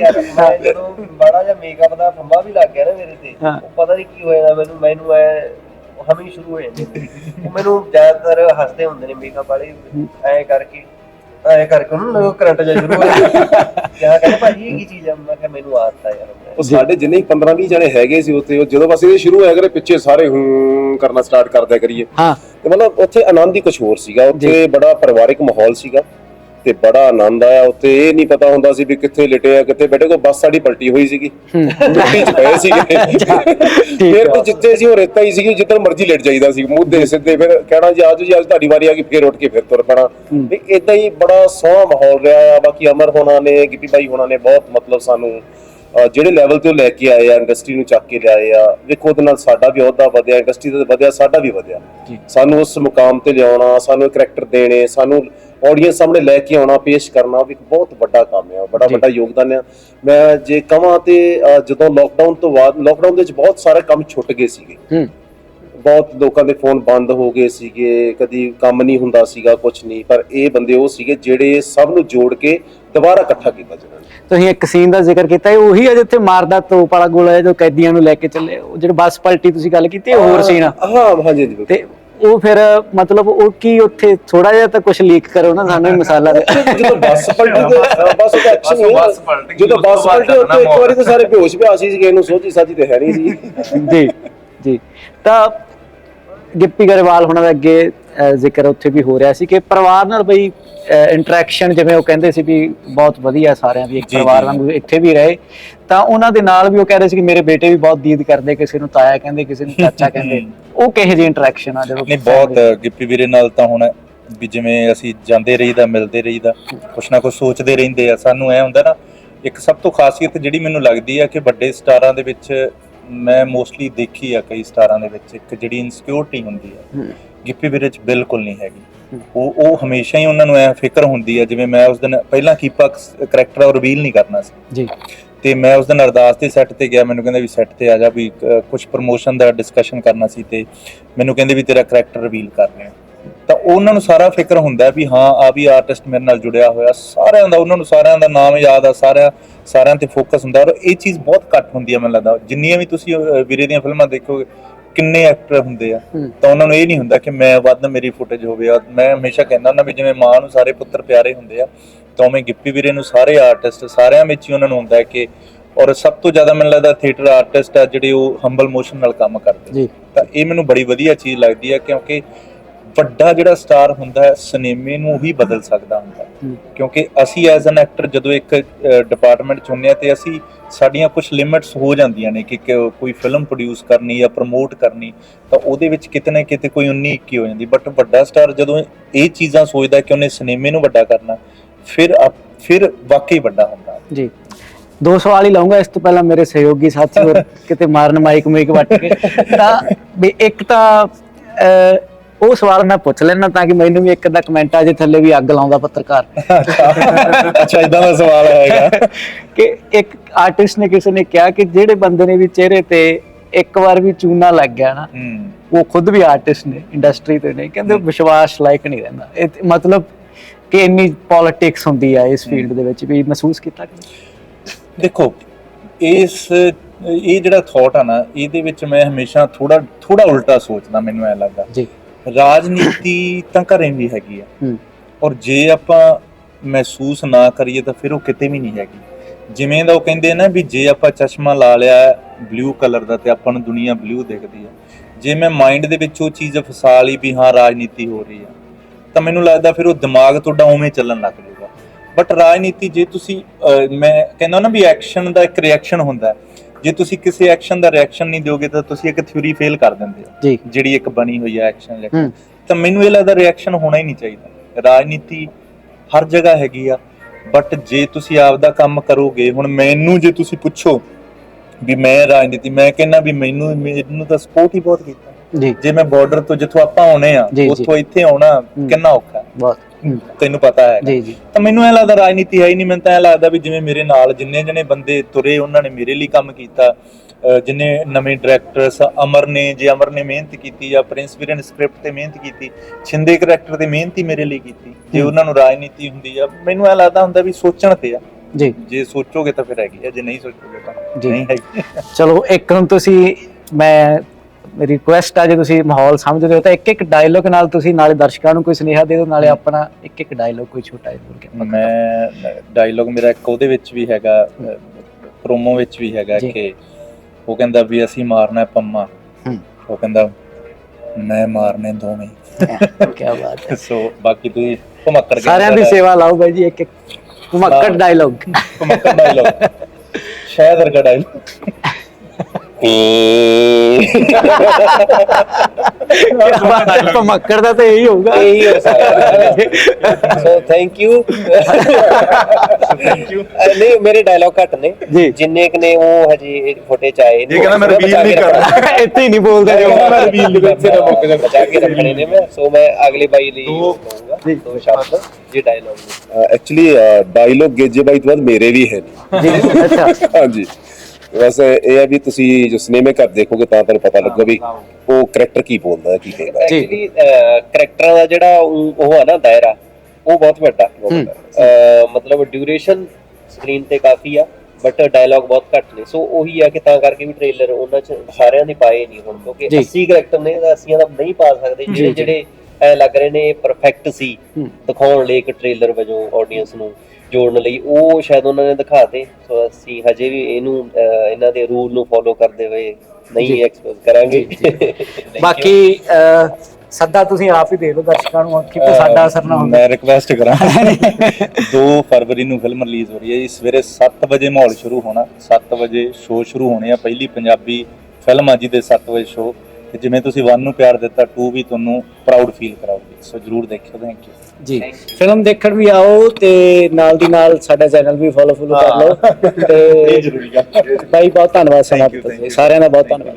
ਯਾਰ ਮੈਂ ਜਦੋਂ ਬੜਾ ਜਿਹਾ ਮੇਕਅਪ ਦਾ ਫੰਬਾ ਵੀ ਲੱਗ ਗਿਆ ਨਾ ਮੇਰੇ ਤੇ। ਉਹ ਪਤਾ ਨਹੀਂ ਕੀ ਹੋਇਆ ਮੈਨੂੰ ਮੈਨੂੰ ਐ ਹਮੇ ਸ਼ੁਰੂ ਹੋ ਜਾਂਦੀ ਉਹ ਮੈਨੂੰ ਜ਼ਿਆਦਾਤਰ ਹੱਸਦੇ ਹੁੰਦੇ ਨੇ ਮੇਕਅਪ ਵਾਲੇ ਐ ਕਰਕੇ। ਐ ਕਰਕੇ ਉਹਨੂੰ ਲੱਗੋ ਕਰੰਟ ਜਾ ਸ਼ੁਰੂ ਹੋ [laughs] ਕਿਆ ਕਹਿੰਦੇ ਭਾਜੀ ਇਹ ਕੀ ਚੀਜ਼ ਆ। ਮੈਂ ਕਿਹਾ ਮੈਨੂੰ ਆਦਤ ਆ ਯਾਰ। ਉਹ ਸਾਡੇ ਜਿੰਨੇ 15 20 ਜਣੇ ਹੈਗੇ ਸੀ ਉੱਥੇ ਉਹ ਜਦੋਂ ਬਸ ਇਹ ਸ਼ੁਰੂ ਹੋਇਆ ਕਰੇ ਪਿੱਛੇ ਸਾਰੇ ਹੂੰ ਕਰਨਾ ਸਟਾਰਟ ਕਰਦਿਆ ਕਰੀਏ। ਹਾਂ। ਤੇ ਮਤਲਬ ਉੱਥੇ ਆਨੰਦ ਹੀ ਕੁਝ ਹੋਰ ਸੀਗਾ। ਉੱਥੇ ਬੜਾ ਪਰਿਵਾਰਿਕ ਮਾਹੌਲ ਸੀਗਾ। ਤੇ ਬੜਾ ਆਨੰਦ ਆਇਆ। ਉੱਥੇ ਇਹ ਨਹੀਂ ਪਤਾ ਹੁੰਦਾ ਸੀ ਵੀ ਕਿੱਥੇ ਲਿਟੇ ਆ ਕਿੱਥੇ ਬੈਠੇ ਕੋ ਬੱਸ ਸਾਡੀ ਪਲਟੀ ਹੋਈ ਸੀਗੀ। ਮਿੱਟੀ ਚ ਪਏ ਸੀਗੇ। [laughs] ਫਿਰ ਤੇ ਜਿੱਥੇ ਸੀ ਉਹ ਰੇਤਾ ਹੀ ਸੀਗੀ ਜਿੱਧਰ ਮਰਜ਼ੀ ਲਿਟ ਜਾਈਦਾ ਸੀ। ਮੁੱਦੇ ਸਿੱਧੇ ਫਿਰ ਕਹਿਣਾ ਜੀ ਆਜੋ ਜੀ ਅੱਜ ਤੁਹਾਡੀ ਵਾਰੀ ਆ ਗਈ ਫਿਰ ਉੱਠ ਕੇ ਫਿਰ ਤੁਰ ਪੈਣਾ। ਇਦਾਂ ਹੀ ਬੜਾ ਸੋਹਣਾ ਮਾਹੌਲ ਰਿਹਾ ਆ। ਬਾਕੀ ਅਮਰ ਹੋਣਾ ਨੇ ਗਿੱਪੀ ਬਾਈ ਹੋਣਾ ਨੇ ਬਹੁਤ ਮਤਲਬ ਸਾਨੂੰ ਜਿਹੜੇ ਲੈਵਲ ਤੇ ਉਹ ਲੈ ਕੇ ਆਏ ਆ ਇੰਡਸਟਰੀ ਨੂੰ ਚੱਕ ਕੇ ਲਿਆਏ ਆ ਵੇਖੋ ਉਹਦੇ ਨਾਲ ਸਾਡਾ ਵੀ ਅਹੁਦਾ ਵਧਿਆ ਇੰਡਸਟਰੀ ਦਾ ਵਧਿਆ ਸਾਡਾ ਵੀ ਵਧਿਆ। ਸਾਨੂੰ ਉਸ ਮੁਕਾਮ ਤੇ ਲਿਆਉਣਾ ਸਾਨੂੰ ਕਰੈਕਟਰ ਦੇਣੇ ਸਾਨੂੰ ਆਡੀਅנס ਸਾਹਮਣੇ ਲੈ ਕੇ ਆਉਣਾ ਪੇਸ਼ ਕਰਨਾ ਵੀ ਇੱਕ ਬਹੁਤ ਵੱਡਾ ਕੰਮ ਆ ਬੜਾ ਵੱਡਾ ਯੋਗਦਾਨ ਆ। ਮੈਂ ਜੇ ਕਹਾਂ ਤੇ ਜਦੋਂ ਲੋਕਡਾਊਨ ਤੋਂ ਬਾਅਦ ਲੋਕਡਾਊਨ ਦੇ ਵਿੱਚ ਬਹੁਤ ਸਾਰੇ ਕੰਮ ਛੁੱਟ ਗਏ ਸੀਗੇ। ਹੂੰ। ਬਹੁਤ ਲੋਕਾਂ ਦੇ ਫੋਨ ਬੰਦ ਹੋ ਗਏ ਸੀਗੇ ਕਦੀ ਕੰਮ ਨਹੀਂ ਹੁੰਦਾ ਸੀਗਾ ਕੁਝ ਨਹੀਂ ਪਰ ਇਹ ਬੰਦੇ ਉਹ ਸੀਗੇ ਜਿਹੜੇ ਸਭ ਨੂੰ ਜੋੜ ਕੇ ਦੁਬਾਰਾ ਇਕੱਠਾ ਕੀਤਾ ਜਿਹਨਾਂ ਨੇ ਤੁਸੀਂ ਇੱਕ ਸੀਨ ਦਾ ਜ਼ਿਕਰ ਕੀਤਾ ਇਹ ਉਹੀ ਹੈ ਜਿੱਥੇ ਮਾਰਦਾ ਤੋਪ ਵਾਲਾ ਗੋਲਾ ਹੈ ਜੋ ਕੈਦੀਆਂ ਨੂੰ ਲੈ ਕੇ ਚੱਲੇ ਉਹ ਜਿਹੜੇ ਬੱਸ ਪਲਟੀ ਤੁਸੀਂ ਗੱਲ ਕੀਤੀ ਇਹ ਹੋਰ ਸੀਨ ਆ ਹਾਂ ਹਾਂਜੀ ਬਿਲਕੁਲ। ਤੇ ਉਹ ਫਿਰ ਮਤਲਬ ਉਹ ਕੀ ਉੱਥੇ ਥੋੜਾ ਜਿਹਾ ਤਾਂ ਕੁਝ ਲੀਕ ਕਰੋ ਨਾ ਸਾਨੂੰ ਵੀ ਮਸਾਲਾ ਦੇ ਜਦੋਂ ਬੱਸ ਪਲਟੀ ਤੇ ਬੱਸ ਦਾ ਐਕਸ਼ਨ ਬੱਸ- ਹੋਇਆ ਬੱਸ ਪਲਟ ਗਈ, ਜਦੋਂ ਬੱਸ ਪਲਟੀ ਉੱਤੇ ਇੱਕ। ਵਾਰੀ ਤਾਂ ਸਾਰੇ ਬੇਹੋਸ਼ ਬਿਆਸੀ ਸੀਗੇ ਇਹਨੂੰ ਸੋਝੀ ਸਾਜੀ ਤੇ ਹੈ ਨਹੀਂ ਸੀ ਜੀ ਜੀ ਤਾਂ ਗਿੱਪੀ ਗਰੇਵਾਲ ਹੁਣਾਂ ਦਾ ਅੱਗੇ ਜ਼ਿਕਰ ਉੱਥੇ ਵੀ ਹੋ ਰਿਹਾ ਸੀ ਕਿ ਪਰਿਵਾਰ ਨਾਲ ਬਈ ਇੰਟਰੈਕਸ਼ਨ ਜਿਵੇਂ ਉਹ ਕਹਿੰਦੇ ਸੀ ਵੀ ਬਹੁਤ ਵਧੀਆ ਸਾਰਿਆਂ ਦੀ ਇੱਕ ਜੀ, ਪਰਿਵਾਰ ਜੀ। ਵਾਂਗੂ ਇੱਥੇ ਵੀ ਰਹੇ। ਤਾਂ ਉਹਨਾਂ ਦੇ ਨਾਲ ਵੀ ਉਹ ਕਹਿ ਰਹੇ ਸੀ ਕਿ ਮੇਰੇ ਬੇਟੇ ਵੀ ਬਹੁਤ ਦੀਦ ਕਰਦੇ ਕਿਸੇ ਨੂੰ ਤਾਇਆ ਕਹਿੰਦੇ ਕਿਸੇ ਨੂੰ ਚਾਚਾ [laughs] ਕਹਿੰਦੇ। ਉਹ ਕਿਹੋ ਜਿਹੀ ਇੰਟਰੈਕਸ਼ਨ ਆ ਜਦੋਂ ਨਹੀਂ ਬਹੁਤ ਗਿੱਪੀ ਵੀਰੇ ਨਾਲ ਤਾਂ ਹੁਣ ਵੀ ਜਿਵੇਂ ਅਸੀਂ ਜਾਂਦੇ ਰਹੀਦਾ ਮਿਲਦੇ ਰਹੀਦਾ ਕੁਛ ਨਾ ਕੁਛ ਸੋਚਦੇ ਰਹਿੰਦੇ ਆ। ਸਾਨੂੰ ਐ ਹੁੰਦਾ ਨਾ ਇੱਕ ਸਭ ਤੋਂ ਖਾਸੀਅਤ ਜਿਹੜੀ ਮੈਨੂੰ ਲੱਗਦੀ ਆ ਕਿ ਵੱਡੇ ਸਟਾਰਾਂ ਦੇ ਵਿੱਚ ਮੈਂ ਮੋਸਟਲੀ ਦੇਖੀ ਆ ਕਈ ਸਟਾਰਾਂ ਦੇ ਵਿੱਚ ਇੱਕ ਜਿਹੜੀ ਇਨਸਿਕਿਉਰਿਟੀ ਹੁੰਦੀ ਆ ਹੂੰ। ਗਿੱਪੀ ਵੀਰੇ ਚ ਬਿਲਕੁਲ ਨਹੀਂ ਹੈਗੀ। ਉਹ ਉਹ ਹਮੇਸ਼ਾ ਹੀ ਉਹਨਾਂ ਨੂੰ ਐ ਫਿਕਰ ਹੁੰਦੀ ਆ ਜਿਵੇਂ ਮੈਂ ਉਸ ਦਿਨ ਪਹਿਲਾਂ ਕੀਪਾ ਕਰੈਕਟਰ ਉਹ ਰਿਵੀਲ ਨਹੀਂ ਕਰਨਾ ਸੀ। ਜੀ। ਤੇ ਮੈਂ ਉਸ ਦਿਨ ਅਰਦਾਸ ਦੇ ਸੈੱਟ ਤੇ ਗਿਆ ਮੈਨੂੰ ਕਹਿੰਦੇ ਵੀ ਸੈੱਟ ਤੇ ਆ ਜਾ ਵੀ ਕੁਝ ਪ੍ਰੋਮੋਸ਼ਨ ਦਾ ਡਿਸਕਸ਼ਨ ਕਰਨਾ ਸੀ ਤੇ ਮੈਨੂੰ ਕਹਿੰਦੇ ਵੀ ਤੇਰਾ ਕਰੈਕਟਰ ਰਿਵੀਲ ਕਰ ਰਹੇ। ਆ ਤਾਂ ਉਹਨਾਂ ਨੂੰ ਸਾਰਾ ਫਿਕਰ ਹੁੰਦਾ ਵੀ ਹਾਂ ਆ ਵੀ ਆਰਟਿਸਟ ਮੇਰੇ ਨਾਲ ਜੁੜਿਆ ਹੋਇਆ। ਸਾਰਿਆਂ ਦਾ ਉਹਨਾਂ ਨੂੰ ਸਾਰਿਆਂ ਦਾ ਨਾਮ ਯਾਦ ਆ ਸਾਰਿਆਂ ਸਾਰਿਆਂ ਤੇ ਫੋਕਸ ਹੁੰਦਾ। ਔਰ ਇਹ ਚੀਜ਼ ਬਹੁਤ ਘੱਟ ਹੁੰਦੀ ਹੈ ਮੈਨੂੰ ਲੱਗਦਾ। ਜਿੰਨੀਆਂ ਵੀ ਤੁਸੀਂ ਵੀਰੇ ਦੀਆਂ ਫਿਲਮਾਂ ਦੇਖੋਗੇ ਕਿੰਨੇ ਐਕਟਰ ਹੁੰਦੇ ਆ। ਤਾਂ ਉਹਨਾਂ ਨੂੰ ਇਹ ਨਹੀਂ ਹੁੰਦਾ ਕਿ ਮੈਂ ਵੱਧ ਮੇਰੀ ਫੁਟੇਜ ਹੋਵੇ। ਆ ਮੈਂ ਹਮੇਸ਼ਾ ਕਹਿੰਦਾ ਹੁੰਦਾ ਵੀ ਜਿਵੇਂ ਮਾਂ ਨੂੰ ਸਾਰੇ ਪੁੱਤਰ ਪਿਆਰੇ ਹੁੰਦੇ ਆ ਤਾਂ ਉਵੇਂ ਗਿੱਪੀ ਵੀਰੇ ਨੂੰ ਸਾਰੇ ਆਰਟਿਸਟ ਸਾਰਿਆਂ ਵਿੱਚ ਹੀ ਉਹਨਾਂ ਨੂੰ ਹੁੰਦਾ ਕਿ ਔਰ ਸਭ ਤੋਂ ਜ਼ਿਆਦਾ ਮੈਨੂੰ ਲੱਗਦਾ ਥੀਏਟਰ ਆਰਟਿਸਟ ਆ ਜਿਹੜੇ ਉਹ ਹੰਬਲ ਮੋਸ਼ਨ ਨਾਲ ਕੰਮ ਕਰਦੇ ਜੀ। ਤਾਂ ਇਹ ਮੈਨੂੰ ਬੜੀ ਵਧੀਆ ਚੀਜ਼ ਲੱਗਦੀ ਹੈ ਕਿਉਂਕਿ ਵੱਡਾ ਜਿਹੜਾ ਸਟਾਰ ਹੁੰਦਾ ਹੈ ਸਿਨੇਮੇ ਨੂੰ ਹੀ ਬਦਲ ਸਕਦਾ ਹੁੰਦਾ ਹੈ। ਕਿਉਂਕਿ ਅਸੀਂ ਐਜ਼ ਐਨ ਐਕਟਰ ਜਦੋਂ ਇੱਕ ਡਿਪਾਰਟਮੈਂਟ ਚ ਹੁੰਦੇ ਆ ਤੇ ਅਸੀਂ ਸਾਡੀਆਂ ਕੁਝ ਲਿਮਿਟਸ ਹੋ ਜਾਂਦੀਆਂ ਨੇ ਕਿ ਕਿ ਕੋਈ ਫਿਲਮ ਪ੍ਰੋਡਿਊਸ ਕਰਨੀ ਜਾਂ ਪ੍ਰਮੋਟ ਕਰਨੀ ਤਾਂ ਉਹਦੇ ਵਿੱਚ ਕਿਤੇ ਨਾ ਕਿਤੇ ਕੋਈ 19 21 ਹੋ ਜਾਂਦੀ ਬਟ ਵੱਡਾ ਸਟਾਰ ਜਦੋਂ ਇਹ ਚੀਜ਼ਾਂ ਸੋਚਦਾ ਕਿ ਉਹਨੇ ਸਿਨੇਮੇ ਨੂੰ ਵੱਡਾ ਕਰਨਾ ਫਿਰ ਆਪ- ਫਿਰ ਵਾਕਈ ਵੱਡਾ ਹੁੰਦਾ ਹੈ। ਜੀ ਦੋ ਸਵਾਲ ਹੀ ਲਾਉਂਗਾ ਇਸ ਤੋਂ ਪਹਿਲਾਂ ਮੇਰੇ ਸਹਿਯੋਗੀ ਸਾਥੀ ਹੋਰ [laughs] ਕਿਤੇ ਮਾਰਨ ਮਾਈਕ ਮੂਈਕ ਵੱਟ ਕੇ ਤਾਂ ਵੀ ਇੱਕ ਤਾਂ ਅਹ, ਉਹ ਸਵਾਲ ਮੈਂ ਪੁੱਛ ਲੈਣਾ ਤਾਂ ਕਿ ਮੈਨੂੰ ਵੀ ਇੱਕ ਅੱਧਾ ਕਮੈਂਟ ਆ ਜੇ ਥੱਲੇ ਵੀ ਅੱਗ ਲਾਉਂਦਾ ਪੱਤਰਕਾਰ। ਅੱਛਾ ਇਦਾਂ ਦਾ ਸਵਾਲ ਹੈਗਾ ਕਿ ਇੱਕ ਆਰਟਿਸਟ ਨੇ ਕਿਸੇ ਨੇ ਕਿਹਾ ਕਿ ਜਿਹੜੇ ਬੰਦੇ ਨੇ ਵੀ ਚਿਹਰੇ ਤੇ ਇੱਕ ਵਾਰ ਵੀ ਚੂਨਾ ਲੱਗ ਗਿਆ ਨਾ ਉਹ ਖੁਦ ਵੀ ਆਰਟਿਸਟ ਨੇ ਇੰਡਸਟਰੀ ਤੇ ਨੇ ਕਹਿੰਦੇ ਵਿਸ਼ਵਾਸ ਲਾਇਕ ਨਹੀਂ ਰਹਿੰਦਾ। ਇਹ ਮਤਲਬ ਕਿ ਇੰਨੀ ਪੋਲਿਟਿਕਸ ਹੁੰਦੀ ਆ ਇਸ ਫੀਲਡ ਦੇ ਵਿੱਚ ਵੀ ਮਹਿਸੂਸ ਕੀਤਾ ਕਿ ਦੇਖੋ ਇਸ ਇਹ ਜਿਹੜਾ ਥਾਟ ਆ ਨਾ ਇਹਦੇ ਵਿੱਚ ਮੈਂ ਹਮੇਸ਼ਾ ਥੋੜਾ ਥੋੜਾ ਉਲਟਾ ਸੋਚਦਾ ਮੈਨੂੰ ਐ ਲੱਗਦਾ। ਜੀ। ਰਾਜਨੀਤੀ ਤਾਂ ਘਰੇ ਵੀ ਹੈਗੀ ਆ। ਔਰ ਜੇ ਆਪਾਂ ਮਹਿਸੂਸ ਨਾ ਕਰੀਏ ਤਾਂ ਫਿਰ ਉਹ ਕਿਤੇ ਵੀ ਨਹੀਂ ਹੈਗੀ। ਜਿਵੇਂ ਦਾ ਉਹ ਕਹਿੰਦੇ ਨਾ ਵੀ ਜੇ ਆਪਾਂ ਚਸ਼ਮਾ ਲਾ ਲਿਆ ਬਲੂ ਕਲਰ ਦਾ ਤੇ ਆਪਾਂ ਨੂੰ ਦੁਨੀਆ ਬਲੂ ਦਿਖਦੀ ਆ। ਜੇ ਮੈਂ ਮਾਈਂਡ ਦੇ ਵਿੱਚ ਉਹ ਚੀਜ਼ ਫਸਾ ਲਈ ਵੀ ਹਾਂ ਰਾਜਨੀਤੀ ਹੋ ਰਹੀ ਆ ਤਾਂ ਮੈਨੂੰ ਲੱਗਦਾ ਫਿਰ ਉਹ ਦਿਮਾਗ ਤੁਹਾਡਾ ਉਵੇਂ ਚੱਲਣ ਲੱਗ ਜਾਊਗਾ। ਬਟ ਰਾਜਨੀਤੀ ਜੇ ਤੁਸੀਂ ਮੈਂ ਕਹਿੰਦਾ ਨਾ ਵੀ ਐਕਸ਼ਨ ਦਾ ਇੱਕ ਰਿਐਕਸ਼ਨ ਹੁੰਦਾ। ਹੈ। ਜੇ ਤੁਸੀਂ ਕਿਸੇ ਐਕਸ਼ਨ ਦਾ ਰਿਐਕਸ਼ਨ ਨਹੀਂ ਦਿਓਗੇ ਤਾਂ ਤੁਸੀਂ ਇੱਕ ਥਿਊਰੀ ਫੇਲ ਕਰ ਦਿੰਦੇ ਹੋ ਜੀ। ਜਿਹੜੀ ਇੱਕ ਬਣੀ ਹੋਈ ਹੈ ਐਕਸ਼ਨ ਹੂੰ। ਤਾਂ ਮੈਨੂੰ ਇਹ ਲੱਗਦਾ ਰਿਐਕਸ਼ਨ ਹੋਣਾ ਹੀ ਨਹੀਂ ਚਾਹੀਦਾ। ਰਾਜਨੀਤੀ ਹਰ ਜਗ੍ਹਾ ਹੈਗੀ ਆ ਬਟ ਜੇ ਤੁਸੀਂ ਆਪਦਾ ਕੰਮ ਕਰੋਗੇ ਹੁਣ ਮੈਨੂੰ ਜੇ ਤੁਸੀਂ ਪੁੱਛੋ ਵੀ ਮੈਂ ਰਾਜਨੀਤੀ ਮੈਂ ਕਹਿੰਦਾ ਵੀ ਮੈਨੂੰ ਮੈਨੂੰ ਤਾਂ ਸਪੋਰਟ ਹੀ ਬਹੁਤ ਕੀਤਾ। ਜੀ ਜੇ ਮੈਂ ਬਾਰਡਰ ਤੋਂ ਜਿੱਥੋਂ ਆਪਾਂ ਆਉਣੇ ਆ ਜੀ, ਜੀ। ਉੱਥੋਂ ਇੱਥੇ ਆਉਣਾ। ਕਿੰਨਾ ਔਖਾ ਹੈ। ਬਹੁਤ ਤੈਨੂੰ ਪਤਾ ਹੈ ਜੀ ਜੀ ਤਾਂ ਮੈਨੂੰ ਐ ਲੱਗਦਾ ਰਾਜਨੀਤੀ ਹੈ ਹੀ ਨਹੀਂ ਮੈਨੂੰ ਤਾਂ ਐ ਲੱਗਦਾ ਵੀ ਜਿਵੇਂ ਮੇਰੇ ਨਾਲ ਜਿੰਨੇ ਜਣੇ ਬੰਦੇ ਤੁਰੇ ਉਹਨਾਂ ਨੇ ਮੇਰੇ ਲਈ ਕੰਮ ਕੀਤਾ ਅਹ ਜਿੰਨੇ ਨਵੇਂ ਡਾਇਰੈਕਟਰਸ ਅਮਰ ਨੇ ਜੇ ਅਮਰ ਨੇ ਮਿਹਨਤ ਕੀਤੀ ਜਾਂ ਪ੍ਰਿੰਸ ਵੀਰੇ ਨੇ ਸਕ੍ਰਿਪਟ ਤੇ ਮਿਹਨਤ ਕੀਤੀ ਛਿੰਦੇ ਕਰੈਕਟਰ ਤੇ ਮਿਹਨਤ ਹੀ ਮੇਰੇ ਲਈ ਕੀਤੀ ਜੇ। ਉਹਨਾਂ ਨੂੰ ਰਾਜਨੀਤੀ ਹੁੰਦੀ ਆ ਮੈਨੂੰ ਐ ਲੱਗਦਾ ਹੁੰਦਾ ਵੀ ਸੋਚਣ ਤੇ ਆ ਜੀ ਜੇ ਸੋਚੋਗੇ ਤਾਂ ਫਿਰ ਹੈਗੀ ਆ ਜੇ ਨਹੀਂ ਸੋਚੋਗੇ ਤਾਂ ਜੀ। ਨਹੀਂ ਹੈਗੀ ਚਲੋ ਇੱਕ ਨੂੰ ਤੁਸੀਂ ਮੈਂ ਰਿਕੁਐਸਟ ਆ ਜੇ ਤੁਸੀਂ ਮਾਹੌਲ ਸਮਝਦੇ ਹੋ ਤਾਂ ਇੱਕ ਇੱਕ ਡਾਇਲੋਗ ਨਾਲ ਤੁਸੀਂ ਨਾਲੇ ਦਰਸ਼ਕਾਂ ਨੂੰ ਕੋਈ ਸੁਨੇਹਾ ਦੇ ਦਿਓ ਨਾਲੇ ਆਪਣਾ ਇੱਕ ਇੱਕ ਡਾਇਲੋਗ ਕੋਈ ਛੋਟਾ ਜਿਹਾ ਬੋਲ ਕੇ ਆਪਾਂ ਮੈਂ ਡਾਇਲੋਗ ਮੇਰਾ ਇੱਕ ਉਹਦੇ ਵਿੱਚ ਵੀ ਹੈਗਾ ਪ੍ਰੋਮੋ ਵਿੱਚ ਵੀ ਹੈਗਾ। ਕਿ ਉਹ ਕਹਿੰਦਾ ਵੀ ਅਸੀਂ ਮਾਰਨਾ ਪੰਮਾ। ਉਹ ਕਹਿੰਦਾ ਮੈਂ ਮਾਰਨੇ ਦੋਵੇਂ ਕੀ [laughs] ਬਾਤ ਹੈ। ਸੋ ਬਾਕੀ ਤੁਸੀਂ ਭਮੱਕੜ ਕੇ ਸਾਰਿਆਂ ਦੀ ਸੇਵਾ ਲਾਓ ਬਾਈ ਜੀ ਇੱਕ ਇੱਕ ਘੁਮੱਕੜ ਡਾਇਲੋਗ ਭਮੱਕੜ ਡਾਇਲੋਗ ਸ਼ਾਇਦ ਵਰਗਾ ਡਾਇਲੋਗ ਘੁਮੱਕੜ ਦਾ ਤਾਂ ਇਹੀ ਹੋਊਗਾ ਇਹੀ ਹੋ ਸਕਦਾ so thank you thank you ਨਹੀਂ ਮੇਰੇ ਡਾਇਲੌਗ ਘੱਟ ਨੇ ਜੀ। ਜਿੰਨੇ ਕ ਨੇ ਉਹ ਹਜੇ ਫੁਟੇਜ ਆਏ ਨੇ ਇਹ ਕਹਿੰਦਾ ਮੈਂ ਉਹ reveal ਨਹੀਂ ਬਚਾ ਕੇ ਕਰਨਾ। ਇੱਥੇ ਹੀ ਨਹੀਂ ਬੋਲਦਾ ਜੋ ਮੈਂ reveal ਨਹੀਂ ਕਰਨਾ। ਰੱਖਣੇ ਨੇ, ਬਚਾ ਕੇ ਰੱਖਣੇ ਨੇ ਮੈਂ ਸੋ ਮੈਂ ਅਗਲੇ ਬਾਈ ਲਈ ਦੋ- ਕਹੂੰਗਾ ਜੀ। ਦੋ ਸ਼ਬਦ ਜੀ ਡਾਇਲੌਗ ਨੇ ਐਕਚੁਅਲੀ ਡਾਇਲੋਗ ਗੇਜੇ ਬਾਈ ਤੋਂ ਬਾਅਦ ਮੇਰੇ ਵੀ ਹੈ ਨਹੀਂ ਜੀ ਅੱਛਾ ਹਾਂਜੀ ਵੈਸੇ ਇਹ ਹੈ ਵੀ ਤੁਸੀਂ ਜੋ ਸਿਨੇਮੇ ਘਰ ਦੇਖੋਗੇ ਤਾਂ ਤੁਹਾਨੂੰ ਪਤਾ ਲੱਗਾ ਵੀ ਉਹ ਕਰੈਕਟਰ ਕੀ ਬੋਲਦਾ ਹੈ ਕੀ ਕਹਿੰਦਾ ਹੈ ਜੀ। ਐਕਚੁਅਲੀ ਕਰੈਕਟਰਾਂ ਦਾ ਜਿਹੜਾ ਉਹ ਉਹ ਆ ਨਾ ਦਾਇਰਾ ਉਹ ਬਹੁਤ ਵੱਡਾ ਅਹ, ਮਤਲਬ ਡਿਊਰੇਸ਼ਨ ਸਕਰੀਨ ਤੇ ਕਾਫੀ ਆ ਬਟ ਡਾਇਲੌਗ ਬਹੁਤ ਘੱਟ ਨੇ ਸੋ ਉਹੀ ਆ ਕਿ ਤਾਂ ਕਰਕੇ ਵੀ ਟ੍ਰੇਲਰ ਉਹਨਾਂ ਚ ਸਾਰਿਆਂ ਦੇ ਪਾਏ ਨਹੀਂ ਹੁਣ ਕਿਉਂਕਿ ਜੀ। 80 ਕਰੈਕਟਰ ਨੇ ਤਾਂ 80 ਦਾ ਨਹੀਂ ਪਾ ਸਕਦੇ ਜੀ, ਜਿਹੜੇ ਜੀ। ਜਿਹੜੇ ਐ ਲੱਗ ਰਹੇ ਨੇ ਪਰਫੈਕਟ ਸੀ ਹੂੰ। ਦਿਖਾਉਣ ਲਈ ਇੱਕ ਟ੍ਰੇਲਰ ਵਜੋਂ ਆਡੀਅנס ਨੂੰ ਜੋੜਨ ਲਈ ਉਹ ਸ਼ਾਇਦ ਉਹਨਾਂ ਨੇ ਦਿਖਾਤੇ ਸੋ ਅਸੀਂ ਹਜੇ ਵੀ ਇਹਨੂੰ ਇਹਨਾਂ ਦੇ ਰੂਲ ਨੂੰ ਫੋਲੋ ਕਰਦੇ ਹੋਏ। ਨਹੀਂ ਐਕਸਪੋਜ਼ ਕਰਾਂਗੇ. ਬਾਕੀ ਸੱਦਾ ਤੁਸੀਂ ਆਪ ਹੀ ਦੇ ਦਿਓ ਦਰਸ਼ਕਾਂ ਨੂੰ ਕਿ ਸਾਡਾ ਅਸਰ ਨਾ ਹੋਵੇ। ਮੈਂ ਰਿਕਵੈਸਟ ਕਰਾਂ। 2 ਫਰਵਰੀ ਨੂੰ ਫਿਲਮ ਰਿਲੀਜ਼ ਹੋ ਰਹੀ ਹੈ ਜੀ। ਸਵੇਰੇ 7 ਵਜੇ ਮਾਹੌਲ ਸ਼ੁਰੂ ਹੋਣਾ। 7 ਵਜੇ ਸ਼ੋਅ ਸ਼ੁਰੂ ਹੋਣੇ ਆ। ਪਹਿਲੀ ਪੰਜਾਬੀ ਫਿਲਮ ਆ ਜੀ ਦੇ 7 ਵਜੇ ਸ਼ੋਅ ਤੇ ਜਿਵੇਂ ਤੁਸੀਂ 1 ਨੂੰ ਪਿਆਰ ਦਿੱਤਾ 2 ਵੀ ਤੁਹਾਨੂੰ ਪ੍ਰਾਊਡ ਫੀਲ ਕਰਾਉਗੀ। ਸੋ ਜਰੂਰ ਦੇਖਿਓ ਥੈਂਕ ਯੂ ਜੀ ਫਿਲਮ ਦੇਖਣ ਵੀ ਆਓ ਤੇ ਨਾਲ ਦੀ ਨਾਲ ਸਾਡਾ ਚੈਨਲ ਵੀ ਫੋਲੋ ਫੋਲੋ ਕਰ ਲਓ ਤੇ [laughs] ਬਾਈ ਬਹੁਤ ਧੰਨਵਾਦ ਸਮਾਂ Thank you, thank you. ਸਾਰਿਆਂ ਦਾ ਬਹੁਤ ਧੰਨਵਾਦ।